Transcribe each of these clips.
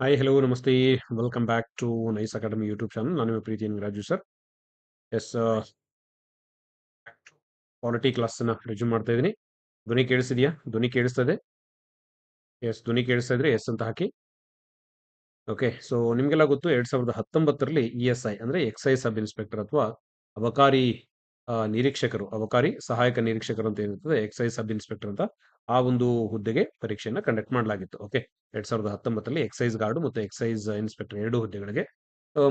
Hi hello ನಮಸ್ತೆ welcome back to Nice Academy YouTube channel ನಾನು ನಿಮ್ಮ ಪ್ರೀತಿ ರಾಜು ಸರ್ ಎಸ್ ಕ್ವಾಲಿಟಿ ಕ್ಲಾಸನ್ನ ರಿಜ್ಯೂಮ್ ಮಾಡ್ತಾ ಇದ್ದೀನಿ. ಧ್ವನಿ ಕೇಳಿಸಿದೆಯಾ ಧ್ವನಿ ಕೇಳಿಸ್ತದೆ? ಎಸ್ ಧ್ವನಿ ಕೇಳಿಸ್ತಾ ಇದ್ರೆ ಎಸ್ ಅಂತ ಹಾಕಿ. ಓಕೆ ಸೊ ನಿಮಗೆಲ್ಲ ಗೊತ್ತು ಎರಡು ಸಾವಿರದ ಹತ್ತೊಂಬತ್ತರಲ್ಲಿ ಇ ಎಸ್ ಐ ಅಂದ್ರೆ ಎಕ್ಸೈಸ್ ಸಬ್ ಇನ್ಸ್ಪೆಕ್ಟರ್ ಅಥವಾ ಅಬಕಾರಿ ನಿರೀಕ್ಷಕರು, ಅಬಕಾರಿ ಸಹಾಯಕ ನಿರೀಕ್ಷಕರು ಅಂತ ಏನಿರ್ತದೆ ಎಕ್ಸೈಸ್ ಸಬ್ ಇನ್ಸ್ಪೆಕ್ಟರ್ ಅಂತ. ಆ ಒಂದು ಹುದ್ದೆಗೆ ಪರೀಕ್ಷೆಯನ್ನು ಕಂಡಕ್ಟ್ ಮಾಡಲಾಗಿತ್ತು. ಓಕೆ ಎರಡ್ ಸಾವಿರದ ಹತ್ತೊಂಬತ್ತರಲ್ಲಿ ಎಕ್ಸೈಸ್ ಗಾರ್ಡ್ ಮತ್ತು ಎಕ್ಸೈಸ್ ಇನ್ಸ್ಪೆಕ್ಟರ್ ಎರಡು ಹುದ್ದೆಗಳಿಗೆ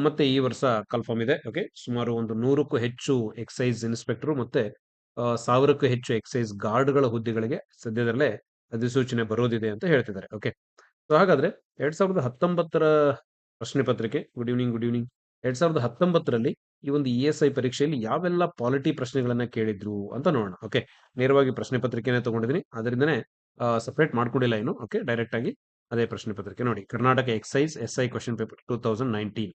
ಮತ್ತೆ ಈ ವರ್ಷ ಕನ್ಫರ್ಮ್ ಇದೆ. ಓಕೆ ಸುಮಾರು ಒಂದು ನೂರಕ್ಕೂ ಹೆಚ್ಚು ಎಕ್ಸೈಸ್ ಇನ್ಸ್ಪೆಕ್ಟರ್ ಮತ್ತೆ ಸಾವಿರಕ್ಕೂ ಹೆಚ್ಚು ಎಕ್ಸೈಸ್ ಗಾರ್ಡ್ಗಳ ಹುದ್ದೆಗಳಿಗೆ ಸದ್ಯದಲ್ಲೇ ಅಧಿಸೂಚನೆ ಬರೋದಿದೆ ಅಂತ ಹೇಳ್ತಿದ್ದಾರೆ. ಓಕೆ ಸೊ ಹಾಗಾದ್ರೆ ಎರಡ್ ಸಾವಿರದ ಹತ್ತೊಂಬತ್ತರ ಪ್ರಶ್ನೆ ಪತ್ರಿಕೆ ಗುಡ್ ಈವ್ನಿಂಗ್ ಗುಡ್ ಈವ್ನಿಂಗ್ ಎರಡ್ ಸಾವಿರದ ಹತ್ತೊಂಬತ್ತರಲ್ಲಿ ಈ ಒಂದು ಇ ಎಸ್ ಐ ಪರೀಕ್ಷೆಯಲ್ಲಿ ಯಾವೆಲ್ಲ ಪಾಲಿಟಿ ಪ್ರಶ್ನೆಗಳನ್ನ ಕೇಳಿದ್ರು ಅಂತ ನೋಡೋಣ ಓಕೆ ನೇರವಾಗಿ ಪ್ರಶ್ನೆ ಪತ್ರಿಕೆನೇ ತಗೊಂಡಿದ್ದೀನಿ ಅದರಿಂದನೇ ಸಪ್ರೇಟ್ ಮಾಡ್ಕೊಂಡಿಲ್ಲ ಏನು ಓಕೆ ಡೈರೆಕ್ಟ್ ಆಗಿ ಅದೇ ಪ್ರಶ್ನೆ ಪತ್ರಿಕೆ ನೋಡಿ. Karnataka excise S I question paper two thousand nineteen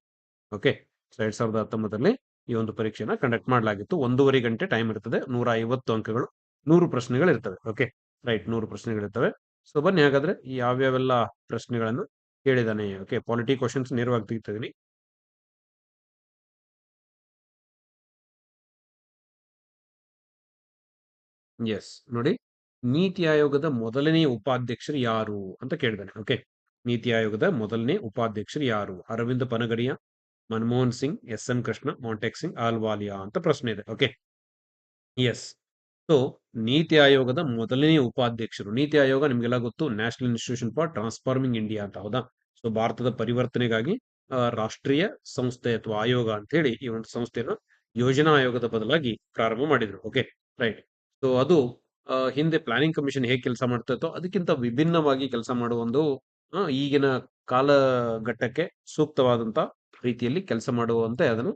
okay ಎರಡ್ ಸಾವಿರದ ಹತ್ತೊಂಬತ್ತರಲ್ಲಿ ಈ ಒಂದು ಪರೀಕ್ಷೆನ ಕಂಡಕ್ಟ್ ಮಾಡಲಾಗಿತ್ತು. ಒಂದೂವರೆ ಗಂಟೆ ಟೈಮ್ ಇರ್ತದೆ. ನೂರ ಅಂಕಗಳು, ನೂರು ಪ್ರಶ್ನೆಗಳು ಇರ್ತವೆ ಓಕೆ ರೈಟ್ ನೂರು ಪ್ರಶ್ನೆಗಳಿರ್ತವೆ. ಸೊ ಬನ್ನಿ, ಹಾಗಾದ್ರೆ ಯಾವ್ಯಾವೆಲ್ಲ ಪ್ರಶ್ನೆಗಳನ್ನು ಕೇಳಿದಾನೆ ಓಕೆ ಪಾಲಿಟಿ ಕ್ವಶನ್ಸ್ ನೇರವಾಗಿ ತೆಗಿತಿದ್ದೀನಿ ಎಸ್ ನೋಡಿ, ನೀತಿ ಆಯೋಗದ ಮೊದಲನೇ ಉಪಾಧ್ಯಕ್ಷರು ಯಾರು ಅಂತ ಕೇಳಿದಾನೆ ಓಕೆ ನೀತಿ ಆಯೋಗದ ಮೊದಲನೇ ಉಪಾಧ್ಯಕ್ಷರು ಯಾರು? ಅರವಿಂದ ಪನಗಡಿಯ, ಮನಮೋಹನ್ ಸಿಂಗ್ ಎಸ್ ಎಂ ಕೃಷ್ಣ ಮಾಂಟೆಕ್ ಸಿಂಗ್ ಆಲ್ವಾಲಿಯಾ ಅಂತ ಪ್ರಶ್ನೆ ಇದೆ ಓಕೆ ಎಸ್ ಸೊ ನೀತಿ ಆಯೋಗದ ಮೊದಲನೇ ಉಪಾಧ್ಯಕ್ಷರು. ನೀತಿ ಆಯೋಗ ನಿಮ್ಗೆಲ್ಲ ಗೊತ್ತು national institution for transforming India ಅಂತ, ಹೌದಾ? ಸೊ ಭಾರತದ ಪರಿವರ್ತನೆಗಾಗಿ ರಾಷ್ಟ್ರೀಯ ಸಂಸ್ಥೆ ಅಥವಾ ಆಯೋಗ ಅಂತ ಹೇಳಿ ಈ ಒಂದು ಸಂಸ್ಥೆಯನ್ನು ಯೋಜನಾ ಆಯೋಗದ ಬದಲಾಗಿ ಪ್ರಾರಂಭ ಮಾಡಿದ್ರು ಓಕೆ ರೈಟ್ ಸೊ ಅದು ಹಿಂದೆ ಪ್ಲಾನಿಂಗ್ ಕಮಿಷನ್ ಹೇಗೆ ಕೆಲಸ ಮಾಡ್ತಾ ಇತ್ತೋ ಅದಕ್ಕಿಂತ ವಿಭಿನ್ನವಾಗಿ ಕೆಲಸ ಮಾಡುವ ಒಂದು ಈಗಿನ ಕಾಲಘಟ್ಟಕ್ಕೆ ಸೂಕ್ತವಾದಂತ ರೀತಿಯಲ್ಲಿ ಕೆಲಸ ಮಾಡುವಂತೆ ಅದನ್ನು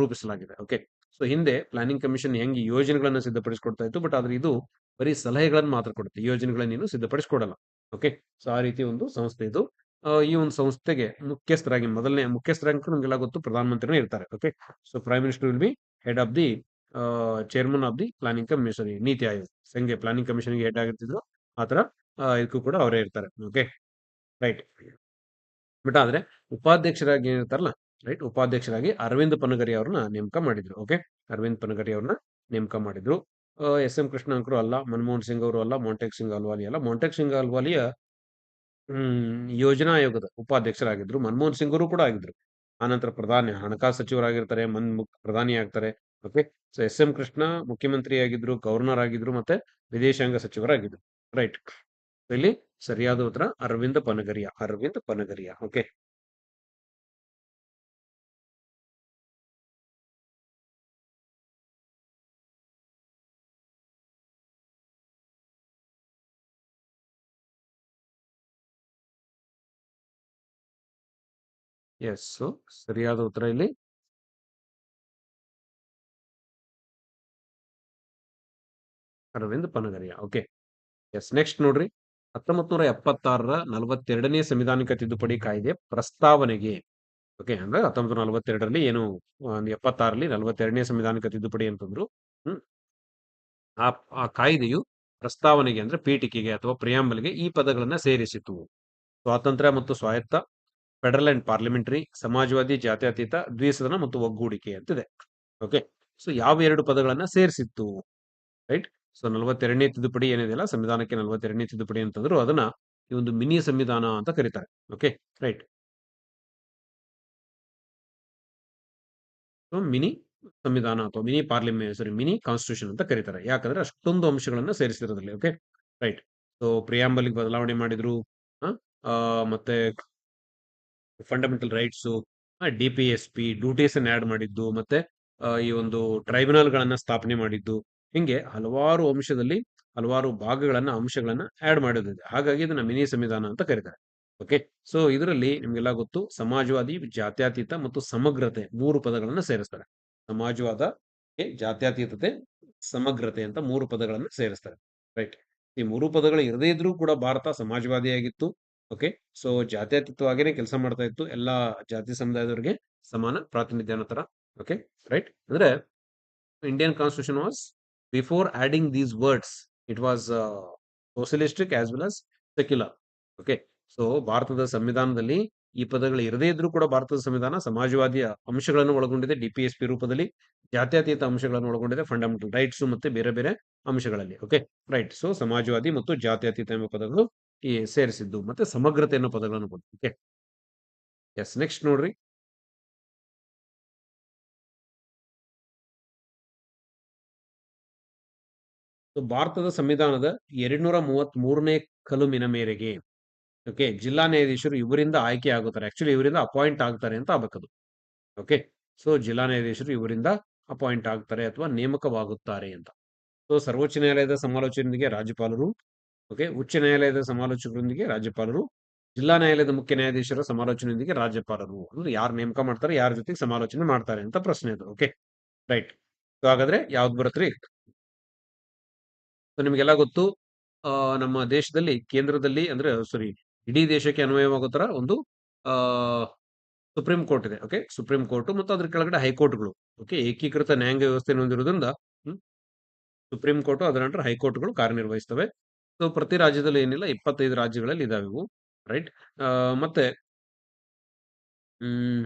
ರೂಪಿಸಲಾಗಿದೆ. ಓಕೆ. ಸೊ ಹಿಂದೆ ಪ್ಲಾನಿಂಗ್ ಕಮಿಷನ್ ಹೆಂಗೆ ಯೋಜನೆಗಳನ್ನ ಸಿದ್ಧಪಡಿಸಿಕೊಡ್ತಾ ಇತ್ತು, ಬಟ್ ಆದ್ರೆ ಇದು ಬರೀ ಸಲಹೆಗಳನ್ನು ಮಾತ್ರ ಕೊಡುತ್ತೆ. ಯೋಜನೆಗಳನ್ನ ನೀನು ಸಿದ್ಧಪಡಿಸಿಕೊಡಲ್ಲ. ಓಕೆ. ಸೊ ಆ ರೀತಿ ಒಂದು ಸಂಸ್ಥೆ ಇದು. ಈ ಒಂದು ಸಂಸ್ಥೆಗೆ ಮುಖ್ಯಸ್ಥರಾಗಿ, ಮೊದಲನೇ ಮುಖ್ಯಸ್ಥರಾಗಿ ನಮಗೆಲ್ಲ ಗೊತ್ತು ಪ್ರಧಾನಮಂತ್ರಿನೇ ಇರ್ತಾರೆ. Okay. So prime minister will be head of the chairman of the planning commission NITI Aayog. ಹೆಂಗೆ ಪ್ಲಾನಿಂಗ್ ಕಮಿಷನ್ಗೆ ಹೆಡ್ ಆಗಿರ್ತಿದ್ರು ಆ ತರ ಇದಕ್ಕೂ ಕೂಡ ಅವರೇ ಇರ್ತಾರೆ. ಓಕೆ ರೈಟ್ ಬಟ್ ಆದ್ರೆ ಉಪಾಧ್ಯಕ್ಷರಾಗಿ ಏನಿರ್ತಾರಲ್ಲ ರೈಟ್ ಉಪಾಧ್ಯಕ್ಷರಾಗಿ ಅರವಿಂದ್ ಪನಗರಿ ಅವ್ರನ್ನ ನೇಮಕ ಮಾಡಿದ್ರು. ಓಕೆ ಅರವಿಂದ್ ಪನಗರಿ ಅವ್ರನ್ನ ನೇಮಕ ಮಾಡಿದ್ರು. ಎಸ್ ಎಂ ಕೃಷ್ಣ ಅಂಕರು ಅಲ್ಲ, ಮನಮೋಹನ್ ಸಿಂಗ್ ಅವರು ಅಲ್ಲ, ಮಾಂಟೆಕ್ ಸಿಂಗ್ ಅಲ್ವಾಲಿ ಅಲ್ಲ. ಮಾಂಟೆಕ್ ಸಿಂಗ್ ಅಲ್ವಾಲಿಯ ಯೋಜನಾ ಆಯೋಗದ ಉಪಾಧ್ಯಕ್ಷರಾಗಿದ್ರು. ಮನಮೋಹನ್ ಸಿಂಗ್ ಅವರು ಕೂಡ ಆಗಿದ್ರು. ಆನಂತರ ಪ್ರಧಾನಿ, ಹಣಕಾಸು ಸಚಿವರಾಗಿರ್ತಾರೆ ಮನ್ ಪ್ರಧಾನಿ ಆಗ್ತಾರೆ okay? So S M Krishna ಮುಖ್ಯಮಂತ್ರಿ ಆಗಿದ್ರು ಗವರ್ನರ್ ಆಗಿದ್ರು, ಮತ್ತೆ ವಿದೇಶಾಂಗ ಸಚಿವರಾಗಿದ್ರು. ರೈಟ್. ಇಲ್ಲಿ ಸರಿಯಾದ ಉತ್ತರ ಅರವಿಂದ ಪನಗರಿಯ ಅರವಿಂದ ಪನಗರಿಯ, ಓಕೆ? ಎಸ್ ಸರಿಯಾದ ಉತ್ತರ ಇಲ್ಲಿ Arvind Panagariya. Okay yes next ನೋಡ್ರಿ. ಹತ್ತೊಂಬತ್ ನೂರ ಎಪ್ಪತ್ತಾರರ ನಲವತ್ತೆರಡನೇ ಸಂವಿಧಾನಿಕ ತಿದ್ದುಪಡಿ ಕಾಯ್ದೆ ಪ್ರಸ್ತಾವನೆಗೆ. ಓಕೆ ಅಂದ್ರೆ ಹತ್ತೊಂಬತ್ತು ನಲವತ್ತೆರಡರಲ್ಲಿ ಏನು ಎಪ್ಪತ್ತಾರಲ್ಲಿ ನಲವತ್ತೆರಡನೇ ಸಂವಿಧಾನಿಕ ತಿದ್ದುಪಡಿ ಅಂತಂದ್ರು ಆ ಆ ಕಾಯ್ದೆಯು ಪ್ರಸ್ತಾವನೆಗೆ ಅಂದ್ರೆ ಪೀಠಿಕೆಗೆ ಅಥವಾ ಪ್ರಿಯಾಂಬಲ್ಗೆ ಈ ಪದಗಳನ್ನ ಸೇರಿಸಿತು. ಸ್ವಾತಂತ್ರ್ಯ ಮತ್ತು ಸ್ವಾಯತ್ತ ಫೆಡರಲ್ ಅಂಡ್ ಪಾರ್ಲಿಮೆಂಟರಿ ಸಮಾಜವಾದಿ, ಜಾತ್ಯತೀತ ದ್ವಿಸದನ ಮತ್ತು ಒಗ್ಗೂಡಿಕೆ ಅಂತಿದೆ. ಓಕೆ ಸೊ ಯಾವ ಎರಡು ಪದಗಳನ್ನ ಸೇರಿಸಿತ್ತು? ರೈಟ್ ಸೊ, ನಲವತ್ತೆರಡನೇ ತಿದ್ದುಪಡಿ ಏನಿದೆಯಲ್ಲ, ಸಂವಿಧಾನಕ್ಕೆ ನಲವತ್ತೆರಡನೇ ತಿದ್ದುಪಡಿ ಅಂತಂದ್ರು ಅದನ್ನ ಈ ಒಂದು ಮಿನಿ ಸಂವಿಧಾನ ಅಂತ ಕರೀತಾರೆ. Okay, right. ಮಿನಿ ಸಂವಿಧಾನ ಅಥವಾ mini parliament sorry mini constitution ಅಂತ ಕರೀತಾರೆ. ಯಾಕಂದ್ರೆ ಅಷ್ಟೊಂದು ಅಂಶಗಳನ್ನ ಸೇರಿಸಿರೋದ್ರಲ್ಲಿ, ಓಕೆ, ರೈಟ್. ಸೊ ಪ್ರಿಯಾಂಬಲ್ಗೆ ಬದಲಾವಣೆ ಮಾಡಿದ್ರು ಮತ್ತೆ fundamental rights D P S P duties add ಮಾಡಿದ್ದು, ಮತ್ತೆ ಈ ಒಂದು ಟ್ರೈಬ್ಯುನಲ್ ಗಳನ್ನ ಸ್ಥಾಪನೆ ಮಾಡಿದ್ದು ಹಿಂಗೆ ಹಲವಾರು ಅಂಶದಲ್ಲಿ ಹಲವಾರು ಭಾಗಗಳನ್ನ ಅಂಶಗಳನ್ನ ಆಡ್ ಮಾಡೋದಿದೆ ಹಾಗಾಗಿ ಇದನ್ನ ಮಿನಿ ಸಂವಿಧಾನ ಅಂತ ಕರೀತಾರೆ. ಓಕೆ ಸೊ ಇದರಲ್ಲಿ ನಿಮ್ಗೆಲ್ಲ ಗೊತ್ತು ಸಮಾಜವಾದಿ, ಜಾತ್ಯಾತೀತ ಮತ್ತು ಸಮಗ್ರತೆ ಮೂರು ಪದಗಳನ್ನ ಸೇರಿಸ್ತಾರೆ. ಸಮಾಜವಾದ ಜಾತ್ಯಾತೀತತೆ, ಸಮಗ್ರತೆ ಅಂತ ಮೂರು ಪದಗಳನ್ನ ಸೇರಿಸ್ತಾರೆ. ರೈಟ್ ಈ ಮೂರು ಪದಗಳು ಇರದೇ ಇದ್ರೂ ಕೂಡ ಭಾರತ ಸಮಾಜವಾದಿಯಾಗಿತ್ತು ಓಕೆ ಸೊ ಜಾತ್ಯತೀತವಾಗೇನೆ ಕೆಲಸ ಮಾಡ್ತಾ ಇತ್ತು. ಎಲ್ಲಾ ಜಾತಿ ಸಮುದಾಯದವರಿಗೆ ಸಮಾನ ಪ್ರಾತಿನಿಧ್ಯ ಅನ್ನೋ ತರ. ಓಕೆ ರೈಟ್ ಅಂದ್ರೆ Indian constitution was before adding these words it was socialistic as well as secular okay so ಭಾರತದ ಸಂವಿಧಾನದಲ್ಲಿ ಈ ಪದಗಳು ಇರದೇ ಇದ್ರೂ ಕೂಡ ಭಾರತದ ಸಂವಿಧಾನ ಸಮಾಜವಾದಿಯ ಅಂಶಗಳನ್ನು ಒಳಗೊಂಡಿದೆ. ಡಿಪಿಎಸ್ಪಿ ರೂಪದಲ್ಲಿ ಜಾತ್ಯತೀತ ಅಂಶಗಳನ್ನು ಒಳಗೊಂಡಿದೆ. ಫಂಡಮೆಂಟಲ್ ರೈಟ್ಸ್ ಮತ್ತೆ ಬೇರೆ ಬೇರೆ ಅಂಶಗಳಲ್ಲಿ. ಓಕೆ ರೈಟ್ ಸೊ ಸಮಾಜವಾದಿ ಮತ್ತು ಜಾತ್ಯತೀತ ಎಂಬ ಪದಗಳು ಈ ಸೇರಿಸಿದ್ದು. ಮತ್ತೆ ಸಮಗ್ರತೆ ಅನ್ನೋ ಪದಗಳನ್ನು ಕೊಡ್ತು ಓಕೆ ಎಸ್ ನೆಕ್ಸ್ಟ್ ನೋಡ್ರಿ. ಭಾರತದ ಸಂವಿಧಾನದ ಎರಡ್ನೂರ ಮೂವತ್ತ್ ಮೂರನೇ ಕಲುಮಿನ ಮೇರೆಗೆ ಓಕೆ ಜಿಲ್ಲಾ ನ್ಯಾಯಾಧೀಶರು ಇವರಿಂದ ಆಯ್ಕೆ ಆಗುತ್ತಾರೆ. ಆಕ್ಚುಲಿ ಇವರಿಂದ ಅಪಾಯಿಂಟ್ ಆಗ್ತಾರೆ ಅಂತ ಆಗ್ಬೇಕದು. ಓಕೆ ಸೊ ಜಿಲ್ಲಾ ನ್ಯಾಯಾಧೀಶರು ಇವರಿಂದ ಅಪಾಯಿಂಟ್ ಆಗ್ತಾರೆ ಅಥವಾ ನೇಮಕವಾಗುತ್ತಾರೆ ಅಂತ. ಸೊ ಸರ್ವೋಚ್ಚ ನ್ಯಾಯಾಲಯದ ಸಮಾಲೋಚನೆಯೊಂದಿಗೆ ರಾಜ್ಯಪಾಲರು ಓಕೆ ಉಚ್ಚ ನ್ಯಾಯಾಲಯದ ಸಮಾಲೋಚಕರೊಂದಿಗೆ ರಾಜ್ಯಪಾಲರು, ಜಿಲ್ಲಾ ನ್ಯಾಯಾಲಯದ ಮುಖ್ಯ ನ್ಯಾಯಾಧೀಶರ ಸಮಾಲೋಚನೆಯೊಂದಿಗೆ ರಾಜ್ಯಪಾಲರು. ಅಂದ್ರೆ ಯಾರು ನೇಮಕ ಮಾಡ್ತಾರೆ, ಯಾರ ಜೊತೆಗೆ ಸಮಾಲೋಚನೆ ಮಾಡ್ತಾರೆ ಅಂತ ಪ್ರಶ್ನೆ ಅದು. ಓಕೆ ರೈಟ್ ಸೊ ಹಾಗಾದ್ರೆ ಯಾವ್ದು ಬರುತ್ತ್ರಿ ಸೊ, ನಿಮಗೆಲ್ಲ ಗೊತ್ತು ನಮ್ಮ ದೇಶದಲ್ಲಿ, ಕೇಂದ್ರದಲ್ಲಿ ಅಂದ್ರೆ ಸಾರಿ ಇಡೀ ದೇಶಕ್ಕೆ ಅನ್ವಯವಾಗೋ ತರ ಒಂದು ಸುಪ್ರೀಂ ಕೋರ್ಟ್ ಇದೆ ಓಕೆ ಸುಪ್ರೀಂ ಕೋರ್ಟ್ ಮತ್ತು ಅದ್ರ ಕೆಳಗಡೆ ಹೈಕೋರ್ಟ್ಗಳು ಓಕೆ ಏಕೀಕೃತ ನ್ಯಾಯಾಂಗ ವ್ಯವಸ್ಥೆ ಹೊಂದಿರೋದ್ರಿಂದ ಸುಪ್ರೀಂ ಕೋರ್ಟ್ ಅದರ ನಂತರ ಹೈಕೋರ್ಟ್ಗಳು ಕಾರ್ಯನಿರ್ವಹಿಸ್ತವೆ. ಸೊ, ಪ್ರತಿ ರಾಜ್ಯದಲ್ಲಿ ಏನಿಲ್ಲ, ಇಪ್ಪತ್ತೈದು ರಾಜ್ಯಗಳಲ್ಲಿ ಇದಾವೆ ಇವು ರೈಟ್ ಮತ್ತೆ, ಹ್ಮ್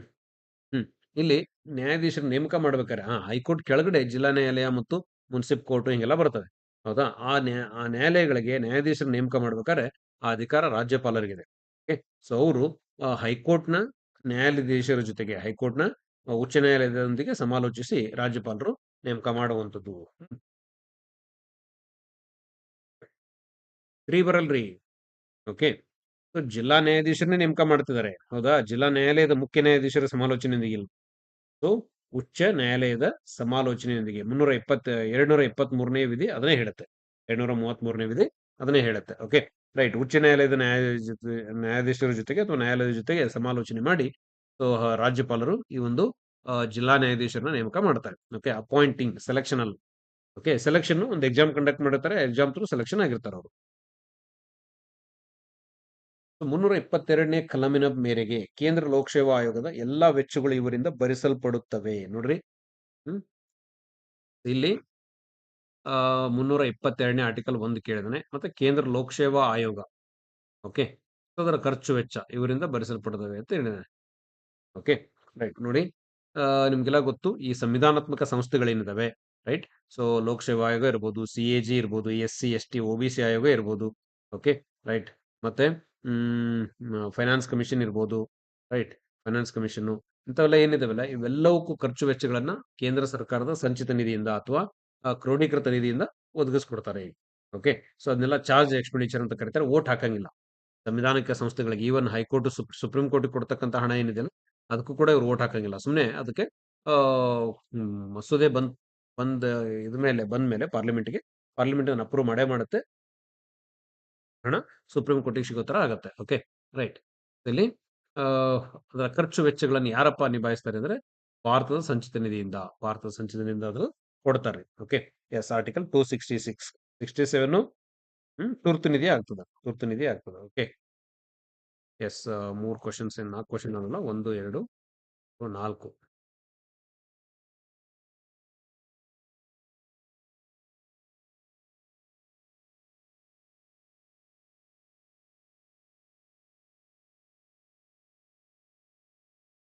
ಇಲ್ಲಿ ನ್ಯಾಯಾಧೀಶರ ನೇಮಕ ಮಾಡ್ಬೇಕಾದ್ರೆ, ಹಾ, ಹೈಕೋರ್ಟ್ ಕೆಳಗಡೆ ಜಿಲ್ಲಾ ನ್ಯಾಯಾಲಯ ಮತ್ತು ಮುನ್ಸಿಪ್ ಕೋರ್ಟ್ ಹಿಂಗೆಲ್ಲ ಬರ್ತದೆ ಹೌದಾ? ಆ ನ್ಯಾ, ಆ ನ್ಯಾಯಾಲಯಗಳಿಗೆ ನ್ಯಾಯಾಧೀಶರ ನೇಮಕ ಮಾಡ್ಬೇಕಾದ್ರೆ ಆ ಅಧಿಕಾರ ರಾಜ್ಯಪಾಲರಿಗಿದೆ. ಓಕೆ, ಸೊ ಅವರು ಹೈಕೋರ್ಟ್ನ ನ್ಯಾಯಾಧೀಶರ ಜೊತೆಗೆ ಹೈಕೋರ್ಟ್ನ ಉಚ್ಚ ನ್ಯಾಯಾಲಯದೊಂದಿಗೆ ಸಮಾಲೋಚಿಸಿ ರಾಜ್ಯಪಾಲರು ನೇಮಕ ಮಾಡುವಂಥದ್ದು. ರೀ ಬರಲ್ರಿ ಓಕೆ ಜಿಲ್ಲಾ ನ್ಯಾಯಾಧೀಶರನ್ನೇ ನೇಮಕ ಮಾಡ್ತಿದ್ದಾರೆ. ಹೌದಾ? ಜಿಲ್ಲಾ ನ್ಯಾಯಾಲಯದ ಮುಖ್ಯ ನ್ಯಾಯಾಧೀಶರ ಸಮಾಲೋಚನೆ ಸೊ ಉಚ್ಚ ನ್ಯಾಯಾಲಯದ ಸಮಾಲೋಚನೆಯೊಂದಿಗೆ ಮುನ್ನೂರ ಇಪ್ಪತ್ತ, ಎರಡ್ನೂರ ಇಪ್ಪತ್ತ್ ಮೂರನೇ ವಿಧಿ ಅದನ್ನೇ ಹೇಳುತ್ತೆ. ಎರಡ್ನೂರ ಮೂವತ್ತ್ ಮೂರನೇ ವಿಧಿ ಅದನ್ನೇ ಹೇಳುತ್ತೆ. ಓಕೆ ರೈಟ್ ಉಚ್ಚ ನ್ಯಾಯಾಲಯದ ನ್ಯಾಯಾಧೀಶರ ಜೊತೆಗೆ ಅಥವಾ ನ್ಯಾಯಾಲಯದ ಜೊತೆಗೆ ಸಮಾಲೋಚನೆ ಮಾಡಿ ರಾಜ್ಯಪಾಲರು ಈ ಒಂದು ಜಿಲ್ಲಾ ನ್ಯಾಯಾಧೀಶರನ್ನ ನೇಮಕ ಮಾಡ್ತಾರೆ. ಓಕೆ ಅಪಾಯಿಂಟಿಂಗ್ ಸೆಲೆಕ್ಷನ್ ಅಲ್ಲಿ. ಓಕೆ ಸೆಲೆಕ್ಷನ್ ಒಂದು ಎಕ್ಸಾಮ್ ಕಂಡಕ್ಟ್ ಮಾಡಿರ್ತಾರೆ ಎಕ್ಸಾಮ್ ತ್ರೂ ಸೆಲೆಕ್ಷನ್ ಆಗಿರ್ತಾರೆ ಅವರು. ಮುನ್ನೂರ ಇಪ್ಪತ್ತೆರಡನೇ ಕಲಮಿನ ಮೇರೆಗೆ ಕೇಂದ್ರ ಲೋಕಸೇವಾ ಆಯೋಗದ ಎಲ್ಲಾ ವೆಚ್ಚಗಳು ಇವರಿಂದ ಭರಿಸಲ್ಪಡುತ್ತವೆ ನೋಡ್ರಿ. ಹ್ಮ್. ಇಲ್ಲಿ ಆ ಮುನ್ನೂರ ಇಪ್ಪತ್ತೆರಡನೇ ಆರ್ಟಿಕಲ್ ಒಂದು ಕೇಳಿದಾನೆ. ಮತ್ತೆ ಕೇಂದ್ರ ಲೋಕಸೇವಾ ಆಯೋಗ. ಓಕೆ. ಅದರ ಖರ್ಚು ವೆಚ್ಚ ಇವರಿಂದ ಭರಿಸಲ್ಪಡುತ್ತವೆ ಅಂತ ಹೇಳಿದಾನೆ. ಓಕೆ. ರೈಟ್ ನೋಡಿ ಆ, ನಿಮ್ಗೆಲ್ಲ ಗೊತ್ತು ಈ ಸಂವಿಧಾನಾತ್ಮಕ ಸಂಸ್ಥೆಗಳೇನಿದಾವೆ ರೈಟ್ ಸೊ ಲೋಕಸೇವಾ ಆಯೋಗ ಇರ್ಬೋದು ಸಿ ಎ ಜಿ ಇರ್ಬೋದು S C S T O B C ಆಯೋಗ ಇರ್ಬೋದು. ಓಕೆ ರೈಟ್ ಮತ್ತೆ ಫೈನಾನ್ಸ್ ಕಮಿಷನ್ ಇರ್ಬೋದು ರೈಟ್ ಫೈನಾನ್ಸ್ ಕಮಿಷನ್ ಇಂಥವೆಲ್ಲ ಏನಿದಾವಲ್ಲ, ಇವೆಲ್ಲವಕ್ಕೂ ಖರ್ಚು ವೆಚ್ಚಗಳನ್ನ ಕೇಂದ್ರ ಸರ್ಕಾರದ ಸಂಚಿತ ನಿಧಿಯಿಂದ ಅಥವಾ ಕ್ರೋಢೀಕೃತ ನಿಧಿಯಿಂದ ಒದಗಿಸ್ಕೊಡ್ತಾರೆ ಓಕೆ ಸೊ ಅದನ್ನೆಲ್ಲ ಚಾರ್ಜ್ ಎಕ್ಸ್ಪೆಂಡಿಚರ್ ಅಂತ ಕರೀತಾರೆ ಓಟ್ ಹಾಕಂಗಿಲ್ಲ. ಸಂವಿಧಾನಿಕ ಸಂಸ್ಥೆಗಳಿಗೆ ಈವನ್ ಹೈಕೋರ್ಟ್ ಸುಪ್ರೀಂ ಕೋರ್ಟ್ ಕೊಡ್ತಕ್ಕಂಥ ಹಣ ಏನಿದೆ ಅದಕ್ಕೂ ಕೂಡ ಇವ್ರು ಓಟ್ ಹಾಕಂಗಿಲ್ಲ. ಸುಮ್ಮನೆ ಅದಕ್ಕೆ ಮಸೂದೆ ಬಂದ್, ಬಂದ ಇದ ಮೇಲೆ ಬಂದ ಮೇಲೆ ಪಾರ್ಲಿಮೆಂಟ್ಗೆ ಪಾರ್ಲಿಮೆಂಟ್ ಅಪ್ರೂವ್ ಮಾಡೇ ಮಾಡುತ್ತೆ. ಹಣ ಸುಪ್ರೀಂ ಕೋರ್ಟಿಗೆ ಸಿಗೋ ತರ ಆಗತ್ತೆ. Okay, right. ಇಲ್ಲಿ ಅದರ ಖರ್ಚು ವೆಚ್ಚಗಳನ್ನು ಯಾರಪ್ಪ ನಿಭಾಯಿಸ್ತಾರೆ ಅಂದ್ರೆ ಭಾರತದ ಸಂಚಿತ ನಿಧಿಯಿಂದ, ಭಾರತದ ಸಂಚಿತ ನಿಧಿಯಿಂದ ಅದು ಕೊಡ್ತಾರೆ. Okay, yes, article two sixty six. Sixty seven ತುರ್ತು ನಿಧಿ ಆಗ್ತದೆ, ತುರ್ತು ನಿಧಿ ಆಗ್ತದೆ. ಓಕೆ. ಎಸ್, ಮೂರು ಕ್ವಶನ್ಸ್ ನಾಲ್ಕು ಕ್ವಶನ್ ಅನ್ನಲ್ಲ ಒಂದು, ಎರಡು, ನಾಲ್ಕು.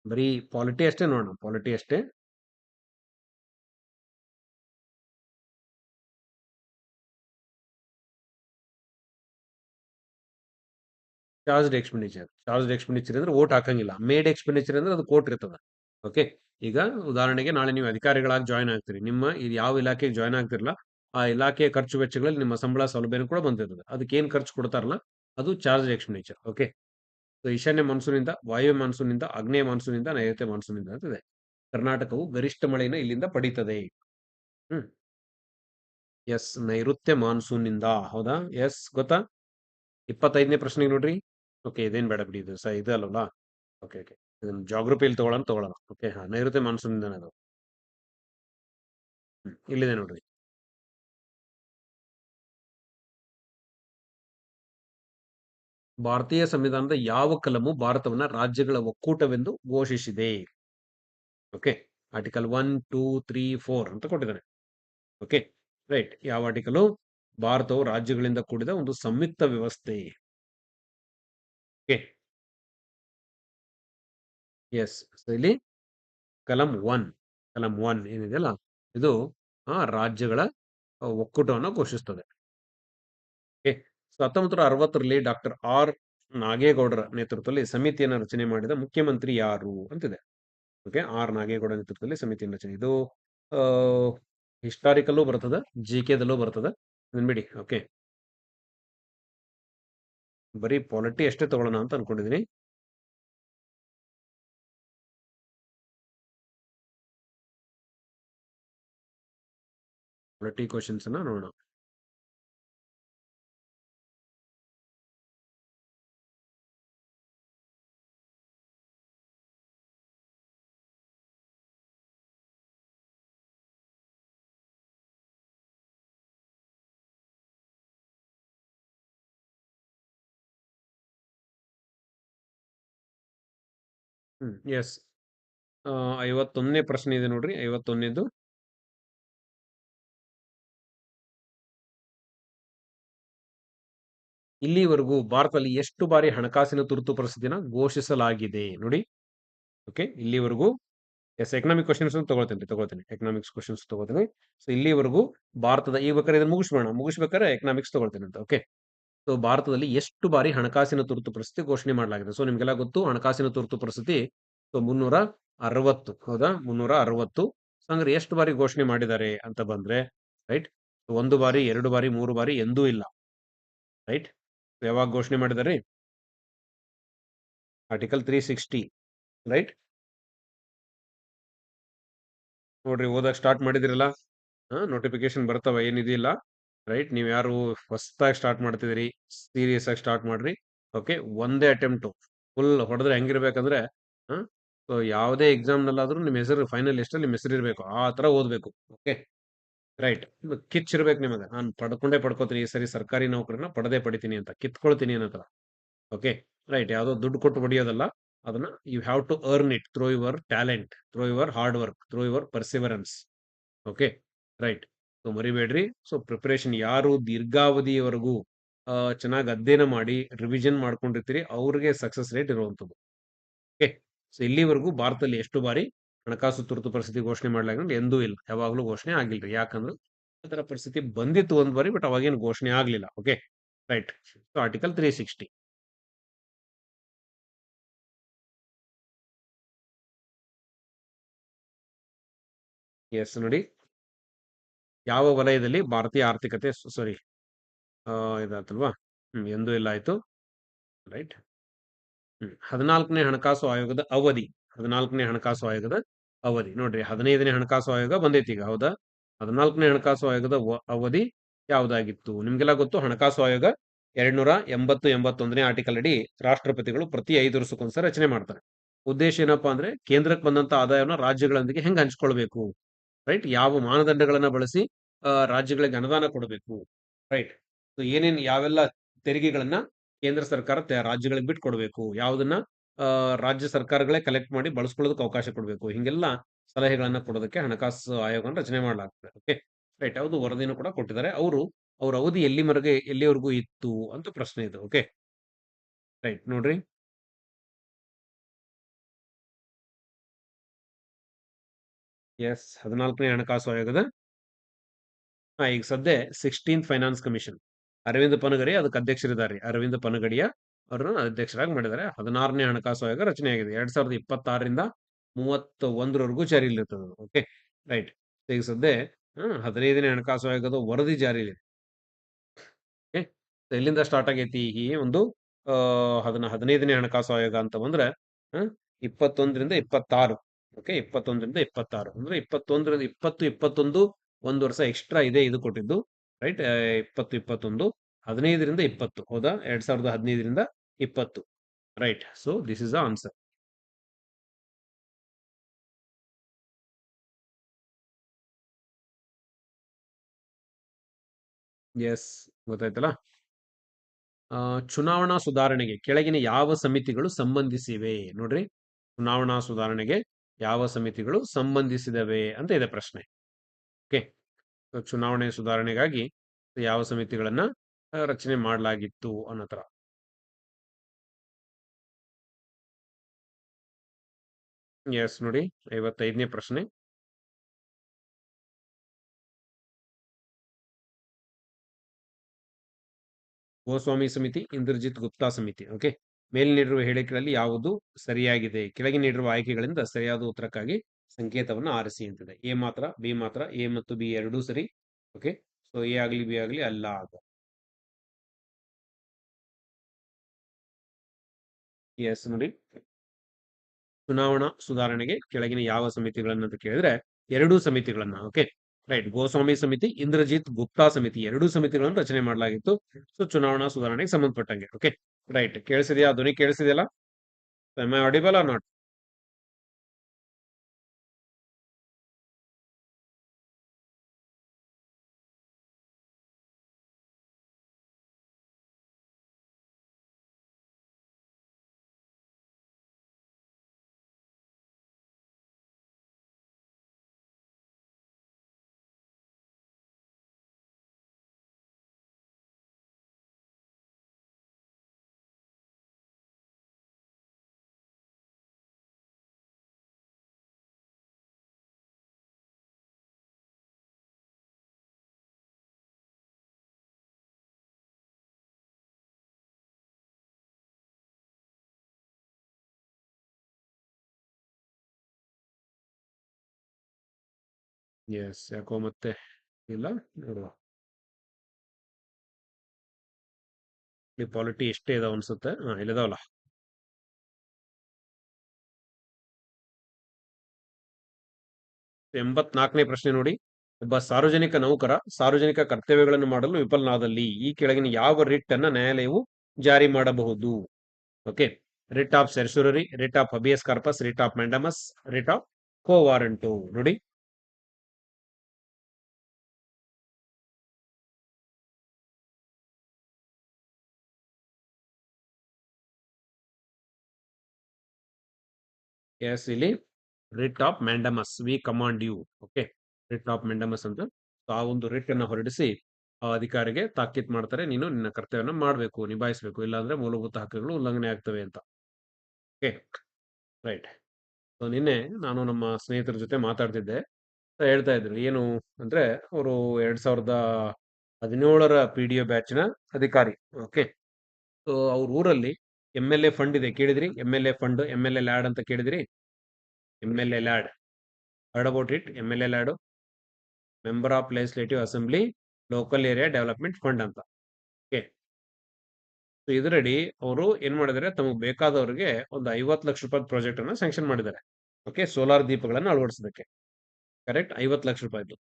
ಬರೀ ಪಾಲಿಟಿ ಅಷ್ಟೇ ನೋಡೋಣ ಪಾಲಿಟಿ ಅಷ್ಟೇ. ಚಾರ್ಜ್ಡ್ ಎಕ್ಸ್ಪೆಂಡಿಚರ್ ಚಾರ್ಜ್ಡ್ ಎಕ್ಸ್ಪೆಂಡಿಚರ್ ಅಂದ್ರೆ ಓಟ್ ಹಾಕಂಗಿಲ್ಲ. ಮೇಡ್ ಎಕ್ಸ್ಪೆಂಡಿಚರ್ ಅಂದ್ರೆ ಅದು ಕೋರ್ಟ್ ಇರ್ತದೆ. ಓಕೆ ಈಗ ಉದಾಹರಣೆಗೆ ನಾಳೆ ನೀವು ಅಧಿಕಾರಿಗಳಾಗಿ ಜಾಯ್ನ್ ಆಗ್ತೀರಿ. ನಿಮ್ಮ ಇದು ಯಾವ ಇಲಾಖೆಗೆ ಜಾಯ್ನ್ ಆಗ್ತಿರಲ್ಲ ಆ ಇಲಾಖೆಯ ಖರ್ಚು ವೆಚ್ಚಗಳಲ್ಲಿ ನಿಮ್ಮ ಸಂಬಳ ಸೌಲಭ್ಯನೂ ಕೂಡ ಬಂದಿರ್ತದೆ. ಅದಕ್ಕೆ ಏನು ಖರ್ಚು ಕೊಡ್ತಾರಲ್ಲ, ಅದು ಚಾರ್ಜ್ ಎಕ್ಸ್ಪೆಂಡಿಚರ್ ಓಕೆ ಈಶಾನ್ಯ ಮಾನ್ಸೂನಿಂದ ವಾಯು ಮಾನ್ಸೂನಿಂದ ಆಗ್ನೇಯ ಮಾನ್ಸೂನಿಂದ ನೈಋತ್ಯ ಮಾನ್ಸೂನಿಂದ ಅಂತಿದೆ. ಕರ್ನಾಟಕವು ಗರಿಷ್ಠ ಮಳೆಯನ್ನು ಇಲ್ಲಿಂದ ಪಡೀತದೆ. ಹ್ಮ್. ಎಸ್, ನೈಋತ್ಯ ಮಾನ್ಸೂನ್ನಿಂದ ಹೌದಾ? ಎಸ್, ಗೊತ್ತಾ? ಇಪ್ಪತ್ತೈದನೇ ಪ್ರಶ್ನೆಗೆ ನೋಡ್ರಿ. ಓಕೆ, ಇದೇನ್ ಬೇಡ ಬಿಡಿ, ಇದು ಸ, ಇದು ಅಲ್ಲಲ್ಲ. Okay okay. ಇದನ್ನ ಜಾಗ್ರಫಿಯಲ್ಲಿ ತಗೊಳ್ಳೋಣ ತಗೊಳ್ಳೋಣ. ಓಕೆ, ಹಾ, ನೈಋತ್ಯ ಮಾನ್ಸೂನ್ನಿಂದಾನೆ ಅದು. ಇಲ್ಲಿದೆ ನೋಡ್ರಿ. ಭಾರತೀಯ ಸಂವಿಧಾನದ ಯಾವ ಕಲಮು ಭಾರತವನ್ನ ರಾಜ್ಯಗಳ ಒಕ್ಕೂಟವೆಂದು ಘೋಷಿಸಿದೆ? Okay article one two three four ಅಂತ ಕೊಟ್ಟಿದ್ದಾನೆ. ಓಕೆ ರೈಟ್ ಯಾವ ಆರ್ಟಿಕಲು ಭಾರತವು ರಾಜ್ಯಗಳಿಂದ ಕೂಡಿದ ಒಂದು ಸಂಯುಕ್ತ ವ್ಯವಸ್ಥೆ. ಓಕೆ ಎಸ್ ಇಲ್ಲಿ ಕಲಂ ಒನ್ ಕಲಂ ಒನ್ ಏನಿದೆಯಲ್ಲ, ಇದು ರಾಜ್ಯಗಳ ಒಕ್ಕೂಟವನ್ನು ಘೋಷಿಸ್ತದೆ. ಓಕೆ ನೂರ ಹತ್ತೊಂಬತ್ತು ಅರವತ್ತರಲ್ಲಿ ಡಾಕ್ಟರ್ ಆರ್ ನಾಗೇಗೌಡರ ನೇತೃತ್ವದಲ್ಲಿ ಸಮಿತಿಯನ್ನು ರಚನೆ ಮಾಡಿದ ಮುಖ್ಯಮಂತ್ರಿ ಯಾರು ಅಂತಿದೆ. ಓಕೆ, ಆರ್ ನಾಗೇಗೌಡ ನೇತೃತ್ವದಲ್ಲಿ ಸಮಿತಿಯನ್ನು ರಚನೆ. ಇದು ಹಿಸ್ಟಾರಿಕಲ್ಲೂ ಬರ್ತದ ಜಿ ಕೆದಲ್ಲೂ ಬರ್ತದ? ನೆನ್ಬಿಡಿ ಓಕೆ. ಬರೀ ಪಾಲಿಟಿ ಅಷ್ಟೇ ತಗೊಳ್ಳೋಣ ಅಂತ ಅನ್ಕೊಂಡಿದೀನಿ. ಪಾಲಿಟಿ ಕ್ವಶನ್ಸ್ ನೋಡೋಣ. ಹ್ಮ್. ಎಸ್ ಐವತ್ತೊಂದನೇ ಪ್ರಶ್ನೆ ಇದೆ ನೋಡ್ರಿ, ಐವತ್ತೊಂದನೇದು. ಇಲ್ಲಿವರೆಗೂ ಭಾರತದಲ್ಲಿ ಎಷ್ಟು ಬಾರಿ ಹಣಕಾಸಿನ ತುರ್ತು ಪರಿಸ್ಥಿತಿನ ಘೋಷಿಸಲಾಗಿದೆ ನೋಡಿ. ಓಕೆ ಇಲ್ಲಿವರೆಗೂ ಎಸ್ ಎಕನಾಮಿಕ್ ಕ್ವಶನ್ಸ್ ತಗೊಳ್ತೇನೆ ತಗೊಳ್ತೇನೆ. ಎಕನಾಮಿಕ್ಸ್ ಕ್ವಶನ್ಸ್ ತಗೋತೀನಿ ಸೊ ಇಲ್ಲಿವರೆಗೂ ಭಾರತದ ಈ ಬೇಕಾದ್ರೆ ಇದನ್ನ ಮುಗಿಸ್ಬೇಡ ಮುಗಿಸ್ಬೇಕಾದ್ರೆ ಎಕನಾಮಿಕ್ಸ್ ತಗೊಳ್ತೇನೆ ಅಂತ. ಓಕೆ ಭಾರತದಲ್ಲಿ ಎಷ್ಟು ಬಾರಿ ಹಣಕಾಸಿನ ತುರ್ತು ಪರಿಸ್ಥಿತಿ ಘೋಷಣೆ ಮಾಡಲಾಗಿದೆ. ಸೊ ನಿಮಗೆಲ್ಲ ಗೊತ್ತು ಹಣಕಾಸಿನ ತುರ್ತು ಪರಿಸ್ಥಿತಿ, ಸೊ ಮುನ್ನೂರ ಅರವತ್ತು, ಹೌದಾ? ಮುನ್ನೂರ ಅರವತ್ತು. ಸೊ ಹಂಗಾರೆ ಎಷ್ಟು ಬಾರಿ ಘೋಷಣೆ ಮಾಡಿದ್ದಾರೆ ಅಂತ ಬಂದ್ರೆ, ರೈಟ್? ಒಂದು ಬಾರಿ, ಎರಡು ಬಾರಿ, ಮೂರು ಬಾರಿ ಎಂದೂ ಇಲ್ಲ. ರೈಟ್? ಯಾವಾಗ ಘೋಷಣೆ ಮಾಡಿದ್ದಾರೆ? Article three sixty, right? ನೋಡ್ರಿ ಓದಕ್ ಸ್ಟಾರ್ಟ್ ಮಾಡಿದಿರಲ್ಲ? ನೋಟಿಫಿಕೇಶನ್ ಬರ್ತಾವ, ಏನಿದಿಲ್ಲ. ರೈಟ್ ನೀವು ಯಾರು ಹೊಸದಾಗಿ ಸ್ಟಾರ್ಟ್ ಮಾಡ್ತಿದ್ದೀರಿ ಸೀರಿಯಸ್ ಆಗಿ ಸ್ಟಾರ್ಟ್ ಮಾಡ್ರಿ. ಓಕೆ ಒಂದೇ ಅಟೆಂಪ್ಟು ಫುಲ್ ಹೊಡೆದ್ರೆ ಹೆಂಗಿರ್ಬೇಕಂದ್ರೆ ಸೊ ಯಾವುದೇ ಎಕ್ಸಾಮ್ನಲ್ಲಾದ್ರೂ ನಿಮ್ಮ ಹೆಸರು ಫೈನಲ್ ಎಷ್ಟಲ್ಲಿ ನಿಮ್ಮ ಹೆಸರು ಇರಬೇಕು. ಆ ಥರ ಓದಬೇಕು. ಓಕೆ ರೈಟ್ ಕಿಚ್ ಕಿಚ್ಚಿರ್ಬೇಕು ನಿಮಗೆ. ನಾನು ಪಡ್ಕೊಂಡೇ ಪಡ್ಕೋತೀನಿ. ಈ ಸರಿ ಸರ್ಕಾರಿ ನೌಕರಿನ ಪಡೆದೇ ಪಡಿತೀನಿ ಅಂತ. ಕಿತ್ಕೊಳ್ತೀನಿ ಅನ್ನೋ ಥರ. ಓಕೆ ರೈಟ್ ಯಾವುದೋ ದುಡ್ಡು ಕೊಟ್ಟು ಹೊಡಿಯೋದಲ್ಲ ಅದನ್ನ you have to earn it through your talent through your hard work through your perseverance okay right so ಮರಿಬೇಡ್ರಿ. So preparation ಯಾರು ದೀರ್ಘಾವಧಿಯವರೆಗೂ ಚೆನ್ನಾಗಿ ಅಧ್ಯಯನ ಮಾಡಿ ರಿವಿಷನ್ ಮಾಡ್ಕೊಂಡಿರ್ತೀರಿ, ಅವ್ರಿಗೆ ಸಕ್ಸಸ್ ರೇಟ್ ಇರುವಂಥದ್ದು. ಓಕೆ ಸೊ ಇಲ್ಲಿವರೆಗೂ ಭಾರತದಲ್ಲಿ ಎಷ್ಟು ಬಾರಿ ಹಣಕಾಸು ತುರ್ತು ಪರಿಸ್ಥಿತಿ ಘೋಷಣೆ ಮಾಡ್ಲಾಗ ಎಂದೂ ಇಲ್ಲ. ಯಾವಾಗಲೂ ಘೋಷಣೆ ಆಗಿಲ್ರಿ. ಯಾಕಂದ್ರೆ ಥರ ಪರಿಸ್ಥಿತಿ ಬಂದಿತ್ತು ಒಂದು ಬಾರಿ ಬಟ್ ಅವಾಗೇನು ಘೋಷಣೆ ಆಗಲಿಲ್ಲ. Okay right so article three sixty yes ನೋಡಿ. ಯಾವ ವಲಯದಲ್ಲಿ ಭಾರತೀಯ ಆರ್ಥಿಕತೆ ಸಾರಿ ಇದಾತಲ್ವಾ? ಹ್ಮ್, ಎಂದೂ ಇಲ್ಲ ಆಯ್ತು. ರೈಟ್. ಹ್ಮ್, ಹದಿನಾಲ್ಕನೇ ಹಣಕಾಸು ಆಯೋಗದ ಅವಧಿ, ಹದಿನಾಲ್ಕನೇ ಹಣಕಾಸು ಆಯೋಗದ ಅವಧಿ. ನೋಡ್ರಿ, ಹದಿನೈದನೇ ಹಣಕಾಸು ಆಯೋಗ ಬಂದೈತಿ ಈಗ, ಹೌದಾ? ಹದಿನಾಲ್ಕನೇ ಹಣಕಾಸು ಆಯೋಗದ ಅವಧಿ ಯಾವ್ದಾಗಿತ್ತು? ನಿಮ್ಗೆಲ್ಲ ಗೊತ್ತು? ಹಣಕಾಸು ಆಯೋಗ ಎರಡ್ನೂರ ಎಂಬತ್ತು, ಎಂಬತ್ತೊಂದನೇ ಆರ್ಟಿಕಲ್ ಅಡಿ ರಾಷ್ಟ್ರಪತಿಗಳು ಪ್ರತಿ ಐದು ವರ್ಷಕ್ಕೊಂದ್ಸರಿ ರಚನೆ ಮಾಡ್ತಾರೆ. ಉದ್ದೇಶ ಏನಪ್ಪಾ ಅಂದ್ರೆ ಕೇಂದ್ರಕ್ಕೆ ಬಂದಂತ ಆದಾಯವನ್ನ ರಾಜ್ಯಗಳೊಂದಿಗೆ ಹೆಂಗ್ ಹಂಚ್ಕೊಳ್ಬೇಕು? ರೈಟ್ ಯಾವ ಮಾನದಂಡಗಳನ್ನ ಬಳಸಿ ರಾಜ್ಯಗಳಿಗೆ ಅನುದಾನ ಕೊಡಬೇಕು ರೈಟ್ ಸೊ ಏನೇನ್ ಯಾವೆಲ್ಲ ತೆರಿಗೆಗಳನ್ನ ಕೇಂದ್ರ ಸರ್ಕಾರ ರಾಜ್ಯಗಳಿಗೆ ಬಿಟ್ಟು ಕೊಡಬೇಕು ಯಾವ್ದನ್ನ ರಾಜ್ಯ ಸರ್ಕಾರಗಳೇ ಕಲೆಕ್ಟ್ ಮಾಡಿ ಬಳಸ್ಕೊಳ್ಳೋದಕ್ಕೆ ಅವಕಾಶ ಕೊಡಬೇಕು, ಹಿಂಗೆಲ್ಲ ಸಲಹೆಗಳನ್ನ ಕೊಡೋದಕ್ಕೆ ಹಣಕಾಸು ಆಯೋಗನ ರಚನೆ ಮಾಡಲಾಗ್ತದೆ ಓಕೆ ರೈಟ್ ಯಾವುದು ವರದಿನೂ ಕೂಡ ಕೊಟ್ಟಿದ್ದಾರೆ. ಅವರು, ಅವ್ರ ಅವಧಿ ಎಲ್ಲಿವರೆಗೆ, ಎಲ್ಲಿವರೆಗೂ ಇತ್ತು ಅಂತ ಪ್ರಶ್ನೆ ಇದೆ ಓಕೆ ರೈಟ್ ನೋಡ್ರಿ. ಎಸ್, ಹದಿನಾಲ್ಕನೇ ಹಣಕಾಸು ಆಯೋಗದ. ಈಗ ಸದ್ಯ sixteen finance commission. Arvind Panagariya ಅದಕ್ಕೆ ಅಧ್ಯಕ್ಷರಿದ್ದಾರೆ. ಅರವಿಂದ ಪನಗಡಿಯ ಅವರನ್ನ ಅಧ್ಯಕ್ಷರಾಗಿ ಮಾಡಿದ್ದಾರೆ. ಹದಿನಾರನೇ ಹಣಕಾಸು ಆಯೋಗ ರಚನೆ ಆಗಿದೆ. ಎರಡ್ ಸಾವಿರದ ಇಪ್ಪತ್ತಾರರಿಂದ ಮೂವತ್ತ ಒಂದರವರೆಗೂ ಜಾರಿಯಲ್ಲಿರ್ತದೆ ಓಕೆ ರೈಟ್ ಈಗ ಸದ್ಯ ಹದಿನೈದನೇ ಹಣಕಾಸು ಆಯೋಗದ ವರದಿ ಜಾರಿಯಲ್ಲಿದೆ ಓಕೆ ಎಲ್ಲಿಂದ ಸ್ಟಾರ್ಟ್ ಆಗೈತಿ ಈ ಒಂದು ಹದಿನ, ಹದಿನೈದನೇ ಹಣಕಾಸು ಆಯೋಗ ಅಂತ ಬಂದ್ರೆ ಇಪ್ಪತ್ತೊಂದರಿಂದ ಇಪ್ಪತ್ತಾರು. ಓಕೆ ಇಪ್ಪತ್ತೊಂದರಿಂದ ಇಪ್ಪತ್ತಾರು. ಅಂದ್ರೆ ಇಪ್ಪತ್ತೊಂದರಿಂದ ಇಪ್ಪತ್ತು, ಇಪ್ಪತ್ತೊಂದು ಒಂದು ವರ್ಷ ಎಕ್ಸ್ಟ್ರಾ ಇದೆ ಇದು ಕೊಟ್ಟಿದ್ದು ರೈಟ್ ಇಪ್ಪತ್ತು, ಇಪ್ಪತ್ತೊಂದು, ಹದಿನೈದರಿಂದ ಇಪ್ಪತ್ತು, ಹೌದಾ? ಎರಡು ಸಾವಿರದ ಹದಿನೈದರಿಂದ ಇಪ್ಪತ್ತು right so this is the answer yes ಗೊತ್ತಾಯ್ತಲ್ಲ? ಚುನಾವಣಾ ಸುಧಾರಣೆಗೆ ಕೆಳಗಿನ ಯಾವ ಸಮಿತಿಗಳು ಸಂಬಂಧಿಸಿವೆ? ನೋಡ್ರಿ, ಚುನಾವಣಾ ಸುಧಾರಣೆಗೆ ಯಾವ ಸಮಿತಿಗಳು ಸಂಬಂಧಿಸಿದವೆ ಅಂತ ಇದೆ ಪ್ರಶ್ನೆ. ಓಕೆ. ಚುನಾವಣೆ ಸುಧಾರಣೆಗಾಗಿ ಯಾವ ಸಮಿತಿಗಳನ್ನ ರಚನೆ ಮಾಡಲಾಗಿತ್ತು ಅನ್ನೋ ತರ ಎಸ್, ನೋಡಿ, ಐವತ್ತೈದನೇ ಪ್ರಶ್ನೆ. ಗೋಸ್ವಾಮಿ ಸಮಿತಿ, ಇಂದ್ರಜಿತ್ ಗುಪ್ತಾ ಸಮಿತಿ, ಓಕೆ. ಮೇಲೆ ನೀಡಿರುವ ಹೇಳಿಕೆಗಳಲ್ಲಿ ಯಾವುದು ಸರಿಯಾಗಿದೆ ಕೆಳಗೆ ನೀಡಿರುವ ಆಯ್ಕೆಗಳಿಂದ ಸರಿಯಾದ ಉತ್ತರಕ್ಕಾಗಿ ಸಂಕೇತವನ್ನು ಆರಿಸಿ ಅಂತಿದೆ. ಎ ಮಾತ್ರ, ಬಿ ಮಾತ್ರ, ಎ ಮತ್ತು ಬಿ ಎರಡೂ ಸರಿ, ಓಕೆ? ಸೊ, ಎ ಆಗಲಿ, ಬಿ ಆಗಲಿ ಅಲ್ಲ ಆಗ ಎಸ್ ನೋಡಿ. ಚುನಾವಣಾ ಸುಧಾರಣೆಗೆ ಕೆಳಗಿನ ಯಾವ ಸಮಿತಿಗಳನ್ನು ಅಂತ ಕೇಳಿದ್ರೆ ಎರಡೂ ಸಮಿತಿಗಳನ್ನ, ಓಕೆ? ರೈಟ್ ಗೋಸ್ವಾಮಿ ಸಮಿತಿ, ಇಂದ್ರಜಿತ್ ಗುಪ್ತಾ ಸಮಿತಿ ಎರಡೂ ಸಮಿತಿಗಳನ್ನು ರಚನೆ ಮಾಡಲಾಗಿತ್ತು. ಸೊ ಚುನಾವಣಾ ಸುಧಾರಣೆಗೆ ಸಂಬಂಧಪಟ್ಟಂಗೆ. ಓಕೆ ರೈಟ್ ಕೇಳಿಸಿದೆಯಾ? ಧ್ವನಿ ಕೇಳಿಸಿದೆಯಲ್ಲ? ಆಡಿಬಲ್ ಆರ್ ನಾಟ್ ಎಸ್ ಯಾಕೋ ಮತ್ತೆ ಇಲ್ಲ ನೋಡುವ ಈ ಪಾಲಿಟಿ ಎಷ್ಟೇ ಇದಾವ ಅನ್ಸುತ್ತೆ ಹಾ ಇಲ್ಲಿದಾವಲ್ಲ ಎಂಬತ್ನಾಲ್ಕನೇ ಪ್ರಶ್ನೆ ನೋಡಿ. ಒಬ್ಬ ಸಾರ್ವಜನಿಕ ನೌಕರ, ಸಾರ್ವಜನಿಕ ಕರ್ತವ್ಯಗಳನ್ನು ಮಾಡಲು ವಿಫಲನಾದಲ್ಲಿ ಈ ಕೆಳಗಿನ ಯಾವ ರಿಟ್ ಅನ್ನ ನ್ಯಾಯಾಲಯವು ಜಾರಿ ಮಾಡಬಹುದು? Okay. Writ of certiorari writ of habeas corpus, writ of mandamus writ of quo warranto. ನೋಡಿ. ಎಸ್ ಇಲ್ಲಿ writ of mandamus we command you okay writ of mandamus ಅಂತ. ಆ ಒಂದು ರಿಟ್ ಅನ್ನು ಹೊರಡಿಸಿ, ಆ ಅಧಿಕಾರಿಗೆ ತಾಕೀತ್ ಮಾಡ್ತಾರೆ. ನೀನು ನಿನ್ನ ಕರ್ತವ್ಯವನ್ನು ಮಾಡಬೇಕು, ನಿಭಾಯಿಸಬೇಕು. ಇಲ್ಲಾಂದ್ರೆ ಮೂಲಭೂತ ಹಕ್ಕುಗಳು ಉಲ್ಲಂಘನೆ ಆಗ್ತವೆ ಅಂತ. ಓಕೆ ರೈಟ್ ಸೊ ನಿನ್ನೆ ನಾನು ನಮ್ಮ ಸ್ನೇಹಿತರ ಜೊತೆ ಮಾತಾಡ್ತಿದ್ದೆ. ಹೇಳ್ತಾ ಇದ್ರು, ಏನು ಅಂದ್ರೆ, ಅವರು ಎರಡ್ ಸಾವಿರದ ಹದಿನೇಳರ ಪಿ ಡಿ ಒ ಬ್ಯಾಚ್ನ ಅಧಿಕಾರಿ. ಓಕೆ ಸೊ ಅವ್ರ ಊರಲ್ಲಿ ಎಂ ಎಲ್ ಎ ಫಂಡ್ ಇದೆ ಕೇಳಿದ್ರಿ? M L A fund M L A LAD ಅಂತ ಕೇಳಿದ್ರಿ? M L A LAD heard about it M L A LAD member of legislative assembly local area development fund ಅಂತ. Okay so ಇದರಡಿ ಅವರು ಏನ್ ಮಾಡಿದರೆ? ತಮಗೆ ಬೇಕಾದವರಿಗೆ ಒಂದು ಐವತ್ತು ಲಕ್ಷ ರೂಪಾಯಿ ಪ್ರಾಜೆಕ್ಟ್ ಅನ್ನ ಸ್ಯಾಂಕ್ಷನ್ ಮಾಡಿದ್ದಾರೆ ಓಕೆ ಸೋಲಾರ್ ದೀಪಗಳನ್ನು ಅಳವಡಿಸೋದಕ್ಕೆ. ಕರೆಕ್ಟ್ ಐವತ್ತು ಲಕ್ಷ ರೂಪಾಯಿದು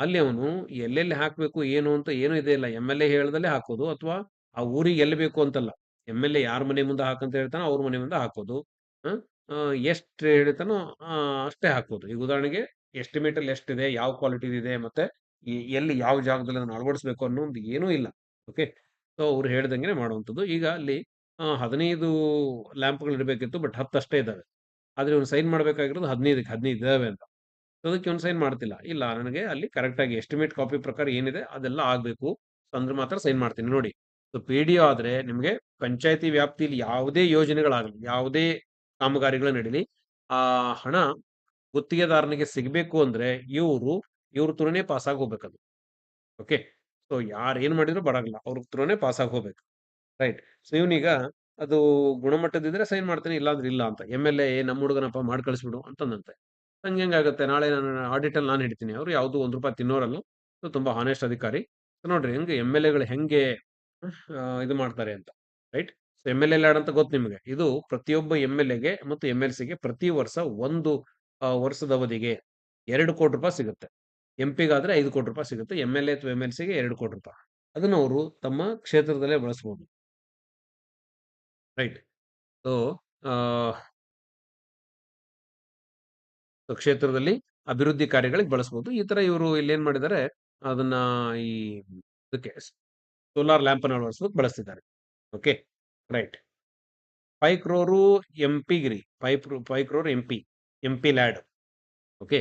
ಅಲ್ಲಿ ಅವನು ಎಲ್ಲೆಲ್ಲಿ ಹಾಕಬೇಕು, ಏನು ಅಂತ ಏನು ಇದೆ ಇಲ್ಲ. ಎಂ ಎಲ್ ಎ ಹೇಳ್ದಲ್ಲೇ ಹಾಕೋದು ಅಥವಾ ಆ ಊರಿಗೆ ಎಲ್ಲಿ ಬೇಕು ಅಂತಲ್ಲ. ಎಂ ಎಲ್ ಎ ಯಾರ ಮನೆ ಮುಂದೆ ಹಾಕಂತ ಹೇಳ್ತಾನೋ ಅವ್ರ ಮನೆ ಮುಂದೆ ಹಾಕೋದು. ಎಷ್ಟು ಹೇಳ್ತಾನೋ ಅಷ್ಟೇ ಹಾಕೋದು. ಈಗ ಉದಾಹರಣೆಗೆ ಎಸ್ಟಿಮೇಟ್ ಅಲ್ಲಿ ಎಷ್ಟಿದೆ, ಯಾವ ಕ್ವಾಲಿಟಿ ಇದೆ ಮತ್ತೆ ಎಲ್ಲಿ ಯಾವ ಜಾಗದಲ್ಲಿ ಅದನ್ನು ಅಳವಡಿಸಬೇಕು ಅನ್ನೋ ಒಂದು ಏನೂ ಇಲ್ಲ. ಓಕೆ? ಸೊ, ಅವ್ರು ಹೇಳ್ದಂಗೆ ಮಾಡುವಂಥದ್ದು. ಈಗ ಅಲ್ಲಿ ಹದಿನೈದು ಲ್ಯಾಂಪ್ಗಳು ಇರಬೇಕಿತ್ತು ಬಟ್ ಹತ್ತು ಅಷ್ಟೇ ಇದ್ದಾವೆ ಆದ್ರೆ ಇವ್ನು ಸೈನ್ ಮಾಡಬೇಕಾಗಿರೋದು ಹದಿನೈದಕ್ಕೆ, ಹದಿನೈದು ಇದ್ದಾವೆ ಅಂತ. ಅದಕ್ಕೆ ಇವ್ನು ಸೈನ್ ಮಾಡ್ತಿಲ್ಲ. ಇಲ್ಲ, ನನಗೆ ಅಲ್ಲಿ ಕರೆಕ್ಟಾಗಿ ಎಸ್ಟಿಮೇಟ್ ಕಾಪಿ ಪ್ರಕಾರ ಏನಿದೆ ಅದೆಲ್ಲ ಆಗಬೇಕು. ಅಂದ್ರೆ ಮಾತ್ರ ಸೈನ್ ಮಾಡ್ತೀನಿ. ನೋಡಿ. ಸೊ ಪಿ ಡಿ ಆದ್ರೆ ನಿಮಗೆ ಪಂಚಾಯತಿ ವ್ಯಾಪ್ತಿಯಲ್ಲಿ ಯಾವುದೇ ಯೋಜನೆಗಳಾಗಲಿ, ಯಾವುದೇ ಕಾಮಗಾರಿಗಳು ನಡೀಲಿ, ಆ ಹಣ ಗುತ್ತಿಗೆದಾರನಿಗೆ ಸಿಗಬೇಕು ಅಂದ್ರೆ ಇವರು, ಇವ್ರ ಪಾಸ್ ಆಗಿ ಹೋಗ್ಬೇಕದು. ಓಕೆ ಸೊ ಯಾರು ಏನ್ ಮಾಡಿದ್ರು ಬರಾಗಲ್ಲ ಅವ್ರ ತುರನೇ ಪಾಸ್ ಆಗಿ ಹೋಗ್ಬೇಕು. ರೈಟ್ ಸೊ ಇವನೀಗ ಅದು ಗುಣಮಟ್ಟದಿದ್ರೆ ಸೈನ್ ಮಾಡ್ತೀನಿ, ಇಲ್ಲಾಂದ್ರೆ ಇಲ್ಲ ಅಂತ. ಎಂ ಎಲ್ ಎ ನಮ್ಮ ಹುಡುಗನಪ್ಪ ಮಾಡಿ ಕಳಿಸ್ಬಿಡು ಅಂತಂದಂತೆ. ಹಂಗೆ ಹೆಂಗಾಗುತ್ತೆ ನಾಳೆ ನಾನು ಆಡಿಟಲ್ಲಿ ನಾನು ಹಿಡ್ತೀನಿ. ಅವರು ಯಾವುದು ಒಂದು ರೂಪಾಯಿ ತಿನ್ನೋರಲ್ಲ. ಸೊ, ತುಂಬಾ ಹಾನೆಸ್ಟ್ ಅಧಿಕಾರಿ. ನೋಡ್ರಿ ಹೆಂಗೆ ಎಂ ಎಲ್ ಎಗಳು ಹೆಂಗೆ ಇದು ಮಾಡ್ತಾರೆ ಅಂತ, right? So M L L ಅಂತ ಗೊತ್ತು ನಿಮಗೆ. ಇದು ಪ್ರತಿಯೊಬ್ಬ ಎಗೆ ಮತ್ತು ಎಂ ಎಲ್ ಸಿಗೆ ಪ್ರತಿ ವರ್ಷ ಒಂದು ವರ್ಷದ ಅವಧಿಗೆ ಎರಡು ಕೋಟಿ ರೂಪಾಯಿ ಸಿಗುತ್ತೆ. ಎಂ ಪಿಗಾದ್ರೆ ಐದು ಕೋಟಿ ರೂಪಾಯಿ ಸಿಗುತ್ತೆ. ಎಂ ಎಲ್ ಎ ಅಥವಾ ಎಂ ಎಲ್ ಸಿಗೆ ಎರಡು ಕೋಟಿ ರೂಪಾಯಿ. ಅದನ್ನ ಅವರು ತಮ್ಮ ಕ್ಷೇತ್ರದಲ್ಲೇ ಬಳಸಬಹುದು ರೈಟ್. ಸೊ, ಕ್ಷೇತ್ರದಲ್ಲಿ ಅಭಿವೃದ್ಧಿ ಕಾರ್ಯಗಳಿಗೆ ಬಳಸಬಹುದು ಈ ತರ ಇವರು ಇಲ್ಲಿ ಏನ್ ಮಾಡಿದ್ದಾರೆ? ಅದನ್ನ ಈ, ಇದಕ್ಕೆ ಸೋಲಾರ್ ಲ್ಯಾಂಪ್ ಅನ್ನು ಅಳವಡಿಸೋದಕ್ಕೆ ಬಳಸ್ತಿದ್ದಾರೆ okay right five crore M P ಗಿರಿ five five crore M P M P LAD okay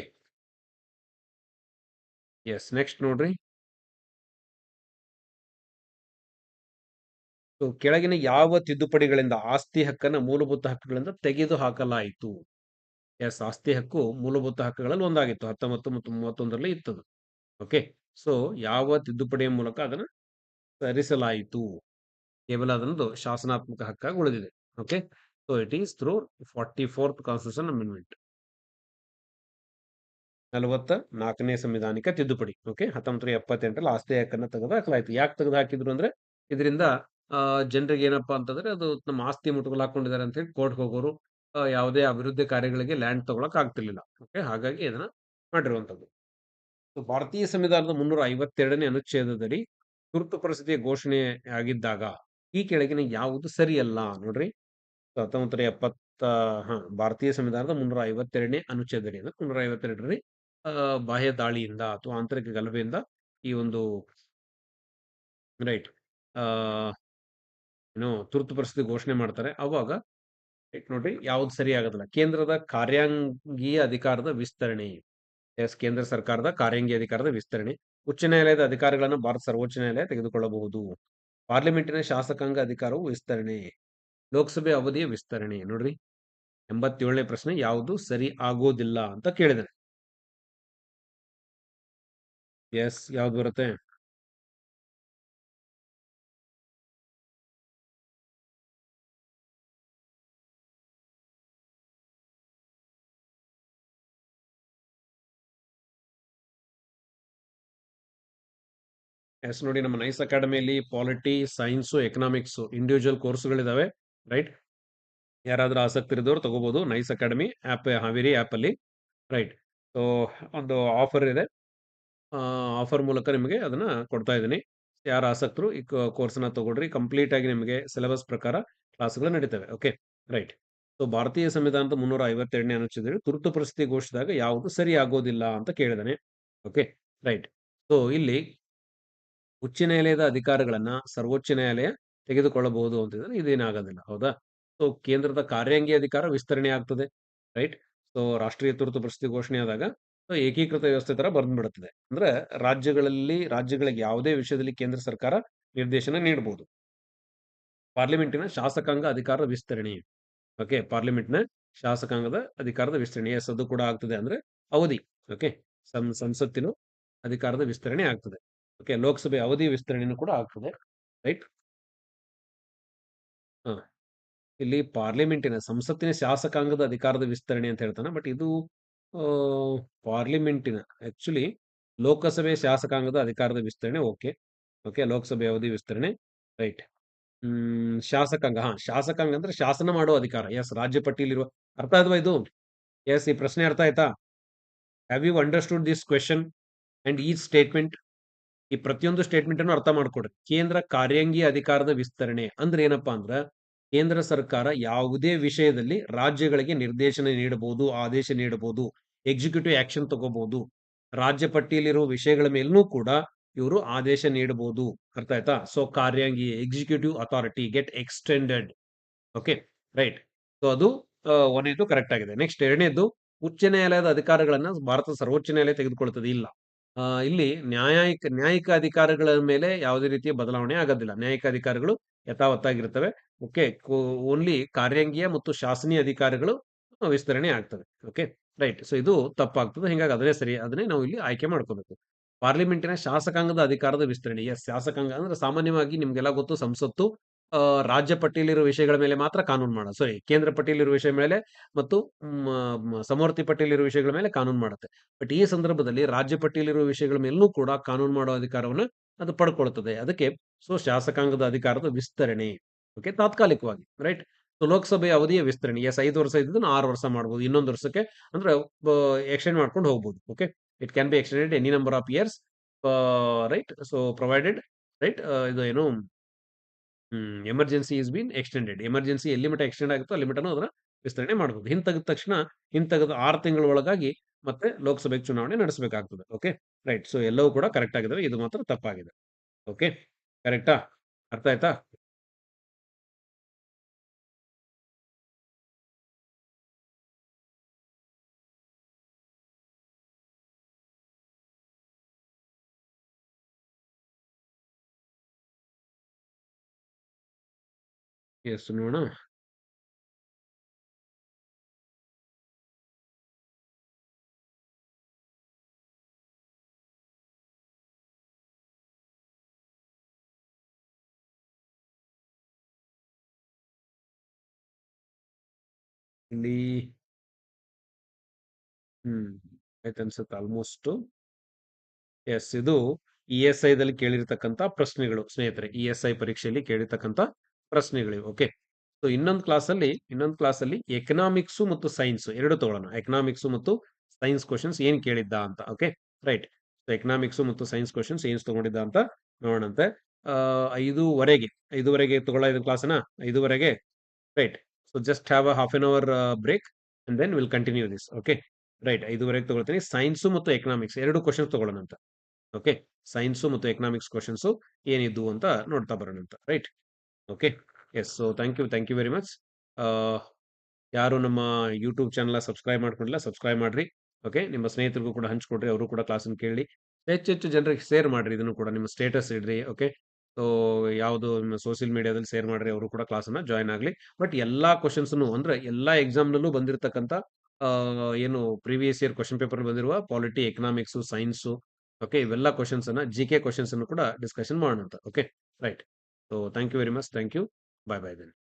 yes next ನೋಡ್ರಿ ಸೊ ಕೆಳಗಿನ ಯಾವ ತಿದ್ದುಪಡಿಗಳಿಂದ ಆಸ್ತಿ ಹಕ್ಕನ್ನ ಮೂಲಭೂತ ಹಕ್ಕುಗಳಿಂದ ತೆಗೆದು ಹಾಕಲಾಯಿತು ಎಸ್ ಆಸ್ತಿ ಹಕ್ಕು ಮೂಲಭೂತ ಹಕ್ಕುಗಳಲ್ಲಿ ಒಂದಾಗಿತ್ತು. 19 ಮತ್ತು 31ರಲ್ಲಿ ಇತ್ತದು. ಓಕೆ. ಸೊ ಯಾವ ತಿದ್ದುಪಡಿಯ ಮೂಲಕ ಅದನ್ನ ಸರಿಸಲಾಯಿತು? ಕೇವಲ ಅದೊಂದು ಶಾಸನಾತ್ಮಕ ಹಕ್ಕಾಗಿ ಉಳಿದಿದೆ. Okay. So it is through 44th constitution amendment. 44ನೇ ಸಂವಿಧಾನಿಕ ತಿದ್ದುಪಡಿ. ಓಕೆ. 1978ರಲ್ಲಿ ಆಸ್ತಿ ಹಕ್ಕನ್ನ ತೆಗೆದುಹಾಕಲಾಯಿತು. ಯಾಕೆ ತೆಗೆದುಹಾಕಿದ್ರು ಅಂದ್ರೆ, ಇದರಿಂದ ಜನರಿಗೆ ಏನಪ್ಪಾ ಅಂತಂದ್ರೆ, ಅದು ನಮ್ಮ ಆಸ್ತಿ ಮುಟ್ಟುಗಳು ಹಾಕೊಂಡಿದ್ದಾರೆ ಅಂತ ಹೇಳಿ ಕೋರ್ಟ್ ಹೋಗೋರು ಯಾವುದೇ ಅಭಿವೃದ್ಧಿ ಕಾರ್ಯಗಳಿಗೆ ಲ್ಯಾಂಡ್ ತಗೊಳಕ್ ಆಗ್ತಿರ್ಲಿಲ್ಲ. ಓಕೆ. ಹಾಗಾಗಿ ಇದನ್ನ ಮಾಡಿರುವಂತದ್ದು. ಭಾರತೀಯ ಸಂವಿಧಾನದ 352ನೇ ಅನುಚ್ಛೇದದಡಿ ತುರ್ತು ಪರಿಸ್ಥಿತಿ ಘೋಷಣೆ ಆಗಿದ್ದಾಗ ಈ ಕೆಳಗಿನ ಯಾವುದು ಸರಿಯಲ್ಲ ನೋಡ್ರಿ. 1970 ಹಾ, ಭಾರತೀಯ ಸಂವಿಧಾನದ 352ನೇ ಅನುಚ್ಛೇದಡಿ ಅಂದ್ರೆ 352ರಲ್ಲಿ ಆ, ಬಾಹ್ಯ ದಾಳಿಯಿಂದ ಅಥವಾ ಆಂತರಿಕ ಗಲಭೆಯಿಂದ ಈ ಒಂದು ರೈಟ್ ಏನು ತುರ್ತು ಪರಿಸ್ಥಿತಿ ಘೋಷಣೆ ಮಾಡ್ತಾರೆ. ಅವಾಗ ನೋಡ್ರಿ ಯಾವ್ದು ಸರಿ ಆಗೋದಿಲ್ಲ. ಕೇಂದ್ರದ ಕಾರ್ಯಾಂಗೀಯ ಅಧಿಕಾರದ ವಿಸ್ತರಣೆ. ಎಸ್, ಕೇಂದ್ರ ಸರ್ಕಾರದ ಕಾರ್ಯಾಂಗೀಯ ಅಧಿಕಾರದ ವಿಸ್ತರಣೆ. ಉಚ್ಚ ನ್ಯಾಯಾಲಯದ ಅಧಿಕಾರಗಳನ್ನು ಭಾರತ ಸರ್ವೋಚ್ಚ ನ್ಯಾಯಾಲಯ ತೆಗೆದುಕೊಳ್ಳಬಹುದು. ಪಾರ್ಲಿಮೆಂಟಿನ ಶಾಸಕಾಂಗ ಅಧಿಕಾರವು ವಿಸ್ತರಣೆ. ಲೋಕಸಭೆ ಅವಧಿಯ ವಿಸ್ತರಣೆ. ನೋಡ್ರಿ 87ನೇ ಪ್ರಶ್ನೆ, ಯಾವುದು ಸರಿ ಆಗೋದಿಲ್ಲ ಅಂತ ಕೇಳಿದರೆ ಎಸ್, ಯಾವ್ದು ಬರುತ್ತೆ? ಎಸ್ ನೋಡಿ ನಮ್ಮ ನೈಸ್ ಅಕಾಡೆಮಿಯಲ್ಲಿ ಪಾಲಿಟಿ, ಸೈನ್ಸು, ಎಕನಾಮಿಕ್ಸು ಇಂಡಿವಿಜುವಲ್ ಕೋರ್ಸ್‌ಗಳಿದಾವೆ. ರೈಟ್. ಯಾರಾದರೂ ಆಸಕ್ತಿ ಇರೋರು ತಗೋಬಹುದು. ನೈಸ್ ಅಕಾಡೆಮಿ ಆಪ್ ಹಾವೇರಿ ಆ್ಯಪಲ್ಲಿ. ರೈಟ್. ಸೊ ಒಂದು ಆಫರ್ ಇದೆ. ಆಫರ್ ಮೂಲಕ ನಿಮಗೆ ಅದನ್ನ ಕೊಡ್ತಾ ಇದ್ದೀನಿ. ಯಾರು ಆಸಕ್ತರು ಈ ಕೋರ್ಸನ್ನ ತಗೊಳ್ರಿ. ಕಂಪ್ಲೀಟ್ ಆಗಿ ನಿಮಗೆ ಸಿಲೆಬಸ್ ಪ್ರಕಾರ ಕ್ಲಾಸ್‌ಗಳು ನಡೀತವೆ. ಓಕೆ. ರೈಟ್. ಸೊ ಭಾರತೀಯ ಸಂವಿಧಾನದ 352ನೇ ಅನುಚ್ಛೇದದಲ್ಲಿ ತುರ್ತು ಪರಿಸ್ಥಿತಿ ಘೋಷಿಸಿದಾಗ ಯಾವುದು ಸರಿ ಆಗೋದಿಲ್ಲ ಅಂತ ಕೇಳಿದಾನೆ. ಓಕೆ. ರೈಟ್. ಸೊ ಇಲ್ಲಿ ಉಚ್ಚ ನ್ಯಾಯಾಲಯದ ಅಧಿಕಾರಗಳನ್ನ ಸರ್ವೋಚ್ಚ ನ್ಯಾಯಾಲಯ ತೆಗೆದುಕೊಳ್ಳಬಹುದು ಅಂತಿದ್ರೆ ಇದೇನಾಗೋದಿಲ್ಲ. ಹೌದಾ? ಸೊ, ಕೇಂದ್ರದ ಕಾರ್ಯಾಂಗಿ ಅಧಿಕಾರ ವಿಸ್ತರಣೆ ಆಗ್ತದೆ. ರೈಟ್. ಸೊ, ರಾಷ್ಟ್ರೀಯ ತುರ್ತು ಪರಿಸ್ಥಿತಿ ಘೋಷಣೆ ಆದಾಗ ಸೊ, ಏಕೀಕೃತ ವ್ಯವಸ್ಥೆ ತರ ಬಂದ್ಬಿಡುತ್ತದೆ. ಅಂದ್ರೆ ರಾಜ್ಯಗಳಲ್ಲಿ, ರಾಜ್ಯಗಳಿಗೆ ಯಾವುದೇ ವಿಷಯದಲ್ಲಿ ಕೇಂದ್ರ ಸರ್ಕಾರ ನಿರ್ದೇಶನ ನೀಡಬಹುದು. ಪಾರ್ಲಿಮೆಂಟಿನ ಶಾಸಕಾಂಗ ಅಧಿಕಾರದ ವಿಸ್ತರಣೆ. ಓಕೆ. ಪಾರ್ಲಿಮೆಂಟ್‌ನ ಶಾಸಕಾಂಗದ ಅಧಿಕಾರದ ವಿಸ್ತರಣೆ. ಎಸ್ ಅದು ಕೂಡ ಆಗ್ತದೆ ಅಂದ್ರೆ ಅವಧಿ. ಓಕೆ. ಸಂಸತ್ತಿನ ಅಧಿಕಾರದ ವಿಸ್ತರಣೆ ಆಗ್ತದೆ. ಓಕೆ. ಲೋಕಸಭೆ ಅವಧಿ ವಿಸ್ತರಣೆನೂ ಕೂಡ ಆಗ್ತದೆ. ರೈಟ್. ಹಾ. ಇಲ್ಲಿ ಪಾರ್ಲಿಮೆಂಟಿನ ಸಂಸತ್ತಿನ ಶಾಸಕಾಂಗದ ಅಧಿಕಾರದ ವಿಸ್ತರಣೆ ಅಂತ ಹೇಳ್ತಾನೆ. ಬಟ್ ಇದು ಪಾರ್ಲಿಮೆಂಟಿನ, ಆಕ್ಚುಲಿ ಲೋಕಸಭೆ ಶಾಸಕಾಂಗದ ಅಧಿಕಾರದ ವಿಸ್ತರಣೆ, ಓಕೆ. ಓಕೆ. ಲೋಕಸಭೆ ಅವಧಿ ವಿಸ್ತರಣೆ. ರೈಟ್. ಹ್ಮ್, ಶಾಸಕಾಂಗ, ಹಾ, ಶಾಸಕಾಂಗ ಅಂದ್ರೆ ಶಾಸನ ಮಾಡುವ ಅಧಿಕಾರ. ಎಸ್, ರಾಜ್ಯ ಪಟ್ಟಿಯಲ್ಲಿರುವ, ಅರ್ಥ ಆದ್ವಾ ಇದು? ಎಸ್, ಈ ಪ್ರಶ್ನೆ ಅರ್ಥ ಆಯ್ತಾ? Have you understood this question and ಈ ಸ್ಟೇಟ್ಮೆಂಟ್? ಈ ಪ್ರತಿಯೊಂದು ಸ್ಟೇಟ್ಮೆಂಟ್ ಅನ್ನು ಅರ್ಥ ಮಾಡ್ಕೊಡ್ರಿ. ಕೇಂದ್ರ ಕಾರ್ಯಾಂಗೀಯ ಅಧಿಕಾರದ ವಿಸ್ತರಣೆ ಅಂದ್ರೆ ಏನಪ್ಪಾ ಅಂದ್ರ ಕೇಂದ್ರ ಸರ್ಕಾರ ಯಾವುದೇ ವಿಷಯದಲ್ಲಿ ರಾಜ್ಯಗಳಿಗೆ ನಿರ್ದೇಶನ ನೀಡಬಹುದು, ಆದೇಶ ನೀಡಬಹುದು, ಎಕ್ಸಿಕ್ಯೂಟಿವ್ ಆಕ್ಷನ್ ತಗೋಬಹುದು. ರಾಜ್ಯ ಪಟ್ಟಿಯಲ್ಲಿರುವ ವಿಷಯಗಳ ಮೇಲೂ ಕೂಡ ಇವರು ಆದೇಶ ನೀಡಬಹುದು. ಅರ್ಥ ಆಯ್ತಾ? So ಕಾರ್ಯಾಂಗಿ executive authority get extended. Okay. Right. So ಅದು ಒಂದೇದು ಕರೆಕ್ಟ್ ಆಗಿದೆ. ನೆಕ್ಸ್ಟ್ ಎರಡನೇದು ಉಚ್ಚ ನ್ಯಾಯಾಲಯದ ಅಧಿಕಾರಗಳನ್ನ ಭಾರತ ಸರ್ವೋಚ್ಚ ನ್ಯಾಯಾಲಯ ತೆಗೆದುಕೊಳ್ಳುತ್ತದೆ ಇಲ್ಲ. ಇಲ್ಲಿ ನ್ಯಾಯಿಕ ನ್ಯಾಯಿಕ ಅಧಿಕಾರಗಳ ಮೇಲೆ ಯಾವುದೇ ರೀತಿಯ ಬದಲಾವಣೆ ಆಗೋದಿಲ್ಲ. ನ್ಯಾಯಿಕ ಅಧಿಕಾರಗಳು ಯಥಾವತ್ತಾಗಿರ್ತವೆ ಓಕೆ. ಓನ್ಲಿ ಕಾರ್ಯಾಂಗೀಯ ಮತ್ತು ಶಾಸನೀಯ ಅಧಿಕಾರಗಳು ವಿಸ್ತರಣೆ ಆಗ್ತವೆ. ಓಕೆ. ರೈಟ್. ಸೊ, ಇದು ತಪ್ಪಾಗ್ತದೆ. ಹಿಂಗಾಗಿ ಅದನ್ನೇ ಸರಿ, ಅದನ್ನೇ ನಾವು ಇಲ್ಲಿ ಆಯ್ಕೆ ಮಾಡ್ಕೋಬೇಕು. ಪಾರ್ಲಿಮೆಂಟಿನ ಶಾಸಕಾಂಗದ ಅಧಿಕಾರದ ವಿಸ್ತರಣೆ. ಎಸ್, ಶಾಸಕಾಂಗ ಅಂದ್ರೆ ಸಾಮಾನ್ಯವಾಗಿ ನಿಮ್ಗೆಲ್ಲ ಗೊತ್ತು ಸಂಸತ್ತು ರಾಜ್ಯ ಪಟ್ಟಿಯಲ್ಲಿರುವ ವಿಷಯಗಳ ಮೇಲೆ ಮಾತ್ರ ಕಾನೂನು ಮಾಡ ಸಾರಿ ಕೇಂದ್ರ ಪಟ್ಟಿಯಲ್ಲಿರುವ ವಿಷಯ ಮೇಲೆ ಮತ್ತು ಸಮವರ್ತಿ ಪಟ್ಟಿಯಲ್ಲಿರುವ ವಿಷಯಗಳ ಮೇಲೆ ಕಾನೂನು ಮಾಡುತ್ತೆ. ಬಟ್ ಈ ಸಂದರ್ಭದಲ್ಲಿ ರಾಜ್ಯ ಪಟ್ಟಿಯಲ್ಲಿರುವ ವಿಷಯಗಳ ಮೇಲೂ ಕೂಡ ಕಾನೂನು ಮಾಡುವ ಅಧಿಕಾರವನ್ನ ಅದು ಪಡ್ಕೊಳ್ತದೆ. ಅದಕ್ಕೆ ಸೊ ಶಾಸಕಾಂಗದ ಅಧಿಕಾರದ ವಿಸ್ತರಣೆ. ಓಕೆ. ತಾತ್ಕಾಲಿಕವಾಗಿ. ರೈಟ್. ಸೊ ಲೋಕಸಭೆಯ ಅವಧಿಯ ವಿಸ್ತರಣೆ. ಎಸ್ ಐದು ವರ್ಷ ಇದ್ದು ಆರು ವರ್ಷ ಮಾಡ್ಬೋದು, ಇನ್ನೊಂದು ವರ್ಷಕ್ಕೆ ಅಂದ್ರೆ ಎಕ್ಸ್ಟೆಂಡ್ ಮಾಡ್ಕೊಂಡು ಹೋಗ್ಬೋದು okay. It can be extended any number of years right. So provided right ಇದು ಏನು ಹ್ಮ್, emergency is been extended. Emergency ಎಲ್ಲಿ ಮಟ್ಟ ಎಕ್ಸ್ಟೆಂಡ್ ಆಗುತ್ತೋ ಅಲ್ಲಿ ಮಟನೂ ಅದನ್ನ ವಿಸ್ತರಣೆ ಮಾಡಬಹುದು. ಹಿಂತೆಗೆದ ತಕ್ಷಣ ಹಿಂತೆಗೆದ 6 ತಿಂಗಳ ಒಳಗಾಗಿ ಮತ್ತೆ ಲೋಕಸಭೆಗೆ ಚುನಾವಣೆ ನಡೆಸಬೇಕಾಗ್ತದೆ. ಓಕೆ. ರೈಟ್. ಸೊ ಎಲ್ಲವೂ ಕೂಡ ಕರೆಕ್ಟ್ ಆಗಿದಾವೆ. ಇದು ಮಾತ್ರ ತಪ್ಪಾಗಿದೆ. ಓಕೆ. ಕರೆಕ್ಟಾ? ಅರ್ಥ ಆಯ್ತಾ? చేస్తున్నాను. నీ ಹ್ಮ್. ಆಯ್ತು ಅನ್ಸುತ್ತೆ ಆಲ್ಮೋಸ್ಟ್ ಎಸ್ ಇದು ಇ.ಎಸ್.ಐದಲ್ಲಿ ಕೇಳಿರ್ತಕ್ಕಂತ ಪ್ರಶ್ನೆಗಳು ಸ್ನೇಹಿತರೆ. ಇ.ಎಸ್.ಐ ಪರೀಕ್ಷೆಯಲ್ಲಿ ಕೇಳಿರ್ತಕ್ಕಂತ ಪ್ರಶ್ನೆಗಳಿವೆ. ಓಕೆ ಸೊ ಇನ್ನೊಂದು ಕ್ಲಾಸಲ್ಲಿ ಇನ್ನೊಂದು ಕ್ಲಾಸಲ್ಲಿ ಎಕನಾಮಿಕ್ಸು ಮತ್ತು ಸೈನ್ಸ್ ಎರಡು ತಗೊಳ್ಳೋಣ. ಎಕನಾಮಿಕ್ಸು ಮತ್ತು ಸೈನ್ಸ್ ಕ್ವಶನ್ಸ್ ಏನು ಕೇಳಿದ್ದ ಅಂತ. ಓಕೆ ರೈಟ್ ಸೊ ಎಕನಾಮಿಕ್ಸು ಮತ್ತು ಸೈನ್ಸ್ ಕ್ವಶನ್ಸ್ ಏನ್ ತಗೊಂಡಿದ್ದ ಅಂತ ನೋಡೋಣಂತೆ. ಐದೂವರೆಗೆ ಐದೂವರೆಗೆ ತಗೊಳ್ಳೋ ಇದು ಕ್ಲಾಸನ ಐದೂವರೆಗೆ? Right so just have a half an hour break and then will continue this okay right ಐದೂವರೆಗೆ ತಗೊಳ್ತೀನಿ. ಸೈನ್ಸು ಮತ್ತು ಎಕನಾಮಿಕ್ಸ್ ಎರಡು ಕ್ವಶನ್ಸ್ ತಗೊಳ್ಳೋಣ ಅಂತ ಓಕೆ ಸೈನ್ಸು ಮತ್ತು ಎಕನಾಮಿಕ್ಸ್ ಕ್ವಶನ್ಸು ಏನಿದ್ದು ಅಂತ ನೋಡ್ತಾ ಬರೋಣಂತ. Right okay yes so thank you thank you very much ಯಾರು ನಮ್ಮ ಯೂಟ್ಯೂಬ್ ಚಾನಲ್ ಸಬ್ಸ್ಕ್ರೈಬ್ ಮಾಡ್ಕೊಂಡಿಲ್ಲ ಸಬ್ಸ್ಕ್ರೈಬ್ ಮಾಡ್ರಿ. ಓಕೆ ನಿಮ್ಮ ಸ್ನೇಹಿತರಿಗೂ ಕೂಡ ಹಂಚ್ಕೊಡ್ರಿ ಅವರು ಕೂಡ ಕ್ಲಾಸನ್ನು ಕೇಳಿ. ಹೆಚ್ಚು ಹೆಚ್ಚು ಜನರಿಗೆ ಶೇರ್ ಮಾಡ್ರಿ. ಇದನ್ನು ಕೂಡ ನಿಮ್ಮ ಸ್ಟೇಟಸ್ ಇಡ್ರಿ. ಓಕೆ ಸೊ ಯಾವುದು ನಿಮ್ಮ ಸೋಷಿಯಲ್ ಮೀಡಿಯಾದಲ್ಲಿ ಶೇರ್ ಮಾಡ್ರಿ, ಅವರು ಕೂಡ ಕ್ಲಾಸನ್ನ ಜಾಯ್ನ್ ಆಗಲಿ. ಬಟ್ ಎಲ್ಲಾ ಕ್ವಶನ್ಸ್ನು ಅಂದ್ರೆ ಎಲ್ಲಾ ಎಕ್ಸಾಮ್ನಲ್ಲೂ ಬಂದಿರತಕ್ಕಂಥ ಏನು ಪ್ರೀವಿಯಸ್ ಇಯರ್ ಕ್ವಶನ್ ಪೇಪರ್ ಬಂದಿರುವ ಪಾಲಿಟಿ ಎಕನಾಮಿಕ್ಸ್ ಸೈನ್ಸ್ ಓಕೆ ಇವೆಲ್ಲ ಕ್ವಶನ್ಸನ್ನು ಜಿ ಕೆ ಕ್ವಶನ್ಸನ್ನು ಕೂಡ ಡಿಸ್ಕಷನ್ ಮಾಡೋಣ okay right So thank you very much. Thank you. Bye bye then.